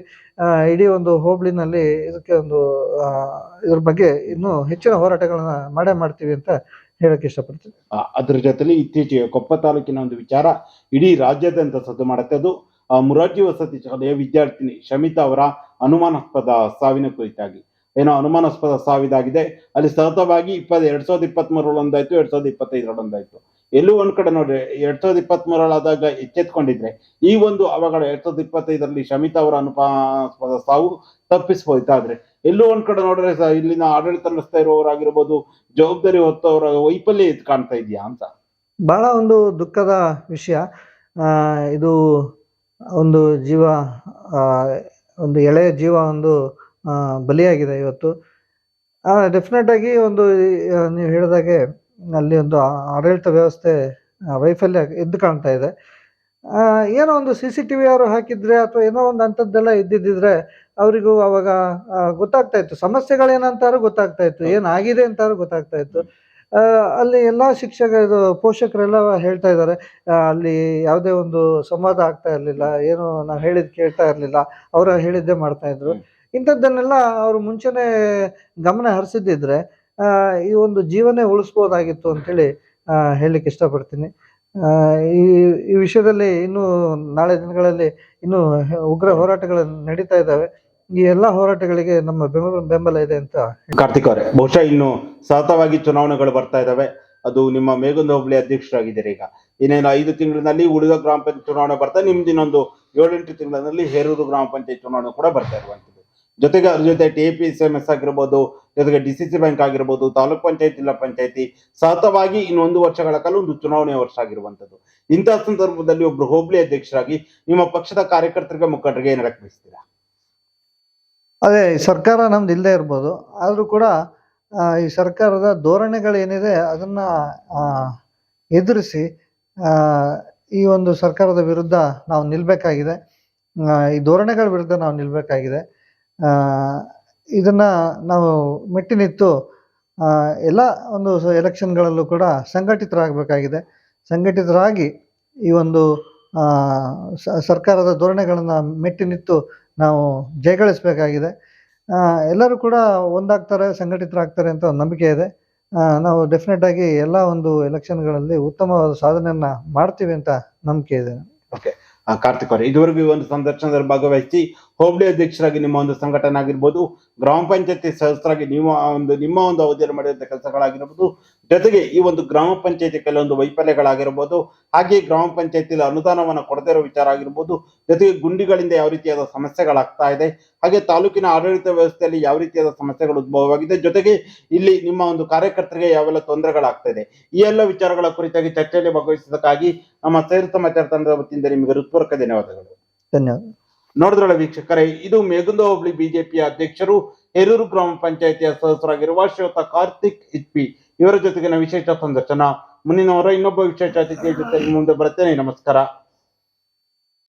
ಇಡೀ ಒಂದು ಹೋಬಳಿನಲ್ಲಿ ಇದಕ್ಕೆ ಒಂದು ಇದ್ರ ಬಗ್ಗೆ ಇನ್ನೂ ಹೆಚ್ಚಿನ ಹೋರಾಟಗಳನ್ನ ಮಾಡೇ ಮಾಡ್ತೀವಿ ಅಂತ ಹೇಳಕ್ ಇಷ್ಟಪಡ್ತೀನಿ. ಅದ್ರ ಜೊತೆಲಿ ಇತ್ತೀಚೆಗೆ ಕೊಪ್ಪ ತಾಲೂಕಿನ ಒಂದು ವಿಚಾರ ಇಡೀ ರಾಜ್ಯಾದ್ಯಂತ ಸದ್ದು ಮಾಡುತ್ತೆ. ಅದು ಮುರಾರ್ಜಿ ವಸತಿ ಶಾಲೆಯ ವಿದ್ಯಾರ್ಥಿನಿ ಶಮಿತಾ ಅವರ ಅನುಮಾನಾಸ್ಪದ ಸಾವಿನ ಕುರಿತಾಗಿ. ಏನೋ ಅನುಮಾನಾಸ್ಪದ ಸಾವಿದಾಗಿದೆ. ಅಲ್ಲಿ ಸತತವಾಗಿ ಇಪ್ಪತ್, ಎರಡ್ ಸಾವಿರದ ಇಪ್ಪತ್ತ್ ಒಂದಾಯ್ತು ಎರಡ್ ಸಾವಿರದ ಇಪ್ಪತ್ತೈದರಲ್ಲಿ ಒಂದಾಯ್ತು ಎಲ್ಲೂ ಒಂದ್ ಕಡೆ ನೋಡ್ರಿ, ಎರಡ್ ಸಾವಿರದ ಇಪ್ಪತ್ತ್ ಎಚ್ಚೆತ್ಕೊಂಡಿದ್ರೆ, ಈ ಒಂದು ಅವಘಡ ಎರಡ್ ಸಾವಿರದ ಇಪ್ಪತ್ತೈದರಲ್ಲಿ ಶಮಿತಾ ಅವರ ಅನುಮಾನಾಸ್ಪದ ಸಾವು ತಪ್ಪಿಸ್ಬೋದಾದ್ರೆ ಎಲ್ಲೂ ಒಂದ್ ಕಡೆ ನೋಡ್ರೆ ಸಹ ಇಲ್ಲಿನ ಆಡಳಿತ ನಡೆಸ್ತಾ ಇರುವವರಾಗಿರ್ಬೋದು, ಜವಾಬ್ದಾರಿ ಹೊತ್ತವರ ವೈಫಲ್ಯ ಇದು ಕಾಣ್ತಾ ಇದೆಯಾ ಅಂತ? ಬಹಳ ಒಂದು ದುಃಖದ ವಿಷಯ. ಇದು ಒಂದು ಜೀವ ಒಂದು ಎಳೆಯ ಜೀವ ಒಂದು ಬಲಿಯಾಗಿದೆ ಇವತ್ತು. ಡೆಫಿನೆಟ್ ಆಗಿ ಒಂದು ನೀವು ಹೇಳಿದಾಗೆ ಅಲ್ಲಿ ಒಂದು ಆಡಳಿತ ವ್ಯವಸ್ಥೆ ವೈಫಲ್ಯ ಎದ್ದು ಕಾಣ್ತಾ ಇದೆ. ಏನೋ ಒಂದು ಸಿ ಸಿ ಟಿ ವಿ ಅವರು ಹಾಕಿದ್ರೆ ಅಥವಾ ಏನೋ ಒಂದು ಅಂಥದ್ದೆಲ್ಲ ಇದ್ದಿದ್ದಿದ್ರೆ ಅವರಿಗೂ ಅವಾಗ ಗೊತ್ತಾಗ್ತಾ ಇತ್ತು. ಸಮಸ್ಯೆಗಳೇನಂತಾರು ಗೊತ್ತಾಗ್ತಾ ಇತ್ತು. ಏನಾಗಿದೆ ಅಂತಾರು ಗೊತ್ತಾಗ್ತಾ ಇತ್ತು. ಅಲ್ಲಿ ಎಲ್ಲಾ ಶಿಕ್ಷಕ ಇದು ಪೋಷಕರೆಲ್ಲ ಹೇಳ್ತಾ ಇದ್ದಾರೆ. ಅಲ್ಲಿ ಯಾವುದೇ ಒಂದು ಸಂವಾದ ಆಗ್ತಾ ಇರಲಿಲ್ಲ. ಏನು ನಾವು ಹೇಳಿದ್ ಕೇಳ್ತಾ ಇರಲಿಲ್ಲ. ಅವರು ಹೇಳಿದ್ದೇ ಮಾಡ್ತಾ ಇದ್ರು. ಇಂಥದ್ದನ್ನೆಲ್ಲ ಅವರು ಮುಂಚೆನೆ ಗಮನ ಹರಿಸಿದ್ದಿದ್ರೆ ಈ ಒಂದು ಜೀವನೇ ಉಳಿಸ್ಬೋದಾಗಿತ್ತು ಅಂತೇಳಿ ಹೇಳಿ ಹೇಳಲಿಕ್ಕೆ ಇಷ್ಟಪಡ್ತೀನಿ. ಈ ಈ ವಿಷಯದಲ್ಲಿ ಇನ್ನು ನಾಳೆ ದಿನಗಳಲ್ಲಿ ಇನ್ನು ಉಗ್ರ ಹೋರಾಟಗಳು ನಡೀತಾ ಇದ್ದಾವೆ. ಈ ಎಲ್ಲ ಹೋರಾಟಗಳಿಗೆ ನಮ್ಮ ಬೆಂಬಲ ಇದೆ ಅಂತ ಕಾರ್ತಿಕ್ ಅವರೇ, ಬಹುಶಃ ಇನ್ನು ಸತತವಾಗಿ ಚುನಾವಣೆಗಳು ಬರ್ತಾ ಇದಾವೆ. ಅದು ನಿಮ್ಮ ಮೇಗುಂದ ಹೋಬಳಿ ಅಧ್ಯಕ್ಷರಾಗಿದ್ದೀರಿ ಈಗ. ಇನ್ನೇನು ಐದು ತಿಂಗಳಿನಲ್ಲಿ ಉಳಿದ ಗ್ರಾಮ ಪಂಚಾಯತ್ ಚುನಾವಣೆ ಬರ್ತಾ, ನಿಮ್ದು ಇನ್ನೊಂದು ಏಳೆಂಟು ತಿಂಗಳಲ್ಲಿ ಹೇರೂರು ಗ್ರಾಮ ಪಂಚಾಯತ್ ಚುನಾವಣೆ ಕೂಡ ಬರ್ತಾ ಇರುವಂತದ್ದು ಜೊತೆಗೆ ಅದ್ರ ಜೊತೆ T P S M S ಆಗಿರ್ಬೋದು, ಜೊತೆಗೆ ಡಿ ಸಿ ಸಿ ಬ್ಯಾಂಕ್ ಆಗಿರ್ಬೋದು, ತಾಲೂಕ್ ಪಂಚಾಯತ್, ಜಿಲ್ಲಾ ಪಂಚಾಯತಿ, ಸತತವಾಗಿ ಇನ್ನೊಂದು ವರ್ಷಗಳ ಕಾಲ ಒಂದು ಚುನಾವಣೆಯ ವರ್ಷ ಆಗಿರುವಂತದ್ದು ಇಂತಹ ಸಂದರ್ಭದಲ್ಲಿ ಒಬ್ರು ಹೋಬಳಿ ಅಧ್ಯಕ್ಷರಾಗಿ ನಿಮ್ಮ ಪಕ್ಷದ ಕಾರ್ಯಕರ್ತರಿಗೆ ಮುಖಂಡರಿಗೆ ಏನು ಅದೇ ಸರ್ಕಾರ ನಮ್ದು ಇಲ್ಲದೆ ಇರ್ಬೋದು, ಆದರೂ ಕೂಡ ಈ ಸರ್ಕಾರದ ಧೋರಣೆಗಳೇನಿದೆ ಅದನ್ನ ಎದುರಿಸಿ ಈ ಒಂದು ಸರ್ಕಾರದ ವಿರುದ್ಧ ನಾವು ನಿಲ್ಲಬೇಕಾಗಿದೆ ಈ ಧೋರಣೆಗಳ ವಿರುದ್ಧ ನಾವು ನಿಲ್ಲಬೇಕಾಗಿದೆ ಇದನ್ನು ನಾವು ಮೆಟ್ಟಿನಿತ್ತು ನಿಂತು ಎಲ್ಲ ಒಂದು ಎಲೆಕ್ಷನ್ಗಳಲ್ಲೂ ಕೂಡ ಸಂಘಟಿತರಾಗಬೇಕಾಗಿದೆ. ಸಂಘಟಿತರಾಗಿ ಈ ಒಂದು ಸರ್ಕಾರದ ಧೋರಣೆಗಳನ್ನು ಮೆಟ್ಟಿನಿತ್ತು ನಾವು ಜಯಗಳಿಸಬೇಕಾಗಿದೆ ಎಲ್ಲರೂ ಕೂಡ ಒಂದಾಗ್ತಾರೆ, ಸಂಘಟಿತರಾಗ್ತಾರೆ ಅಂತ ನಂಬಿಕೆ ಇದೆ. ನಾವು ಡೆಫಿನೆಟ್ ಆಗಿ ಎಲ್ಲ ಒಂದು ಎಲೆಕ್ಷನ್ಗಳಲ್ಲಿ ಉತ್ತಮವಾದ ಸಾಧನೆಯನ್ನ ಮಾಡ್ತೀವಿ ಅಂತ ನಂಬಿಕೆ ಇದೆ. ಓಕೆ ಕಾರ್ತಿಕ್ ಅವರೇ, ಇದುವರೆಗೂ ಒಂದು ಸಂದರ್ಶನದಲ್ಲಿ ಭಾಗವಹಿಸಿ ಹೋಬಳಿ ಅಧ್ಯಕ್ಷರಾಗಿ ನಿಮ್ಮ ಒಂದು ಸಂಘಟನೆ ಆಗಿರ್ಬೋದು, ಗ್ರಾಮ ಪಂಚಾಯತಿ ಸದಸ್ಯರಾಗಿ ನಿಮ್ಮ ಒಂದು ನಿಮ್ಮ ಒಂದು ಅವಧಿಯಲ್ಲಿ ಮಾಡಿದಂಥ ಕೆಲಸಗಳಾಗಿರ್ಬೋದು, ಜೊತೆಗೆ ಈ ಒಂದು ಗ್ರಾಮ ಪಂಚಾಯತಿ ಕೆಲವೊಂದು ವೈಫಲ್ಯಗಳಾಗಿರ್ಬೋದು ಹಾಗೆ ಗ್ರಾಮ ಪಂಚಾಯತಿಯಲ್ಲಿ ಅನುದಾನವನ್ನು ಕೊಡದೇ ಇರೋ ವಿಚಾರ ಆಗಿರ್ಬೋದು, ಜೊತೆಗೆ ಗುಂಡಿಗಳಿಂದ ಯಾವ ರೀತಿಯಾದ ಸಮಸ್ಯೆಗಳಾಗ್ತಾ ಇದೆ, ಹಾಗೆ ತಾಲೂಕಿನ ಆಡಳಿತ ವ್ಯವಸ್ಥೆಯಲ್ಲಿ ಯಾವ ರೀತಿಯಾದ ಸಮಸ್ಯೆಗಳು ಉದ್ಭವವಾಗಿದೆ, ಜೊತೆಗೆ ಇಲ್ಲಿ ನಿಮ್ಮ ಒಂದು ಕಾರ್ಯಕರ್ತರಿಗೆ ಯಾವೆಲ್ಲ ತೊಂದರೆಗಳಾಗ್ತಾ ಇದೆ, ಈ ಎಲ್ಲ ವಿಚಾರಗಳ ಕುರಿತಾಗಿ ಚರ್ಚೆಯಲ್ಲಿ ಭಾಗವಹಿಸಿದ್ದಕ್ಕಾಗಿ ನಮ್ಮ ಸೇರು ಸಮಾಚಾರ ತಂಡದ ವತಿಯಿಂದ ನಿಮಗೆ ಹೃತ್ಪೂರ್ವಕ ಧನ್ಯವಾದಗಳು. ಧನ್ಯವಾದ ನೋಡಿದ್ರಲ್ಲ ವೀಕ್ಷಕರೇ, ಇದು ಮೇಗುಂದ ಹೋಬಳಿ ಬಿಜೆಪಿ ಅಧ್ಯಕ್ಷರು, ಹೇರೂರು ಗ್ರಾಮ ಪಂಚಾಯತಿಯ ಸದಸ್ಯರಾಗಿರುವ ಶ್ರೀಯುತ ಕಾರ್ತಿಕ್ ಇಚ್ಪಿ ಇವರ ಜೊತೆಗಿನ ವಿಶೇಷ ಸಂದರ್ಶನ. ಮುಂದಿನ ಇನ್ನೊಬ್ಬ ವಿಶೇಷ ಅತಿಥಿಯ ಜೊತೆ ಮುಂದೆ ಬರ್ತೇನೆ ನಮಸ್ಕಾರ.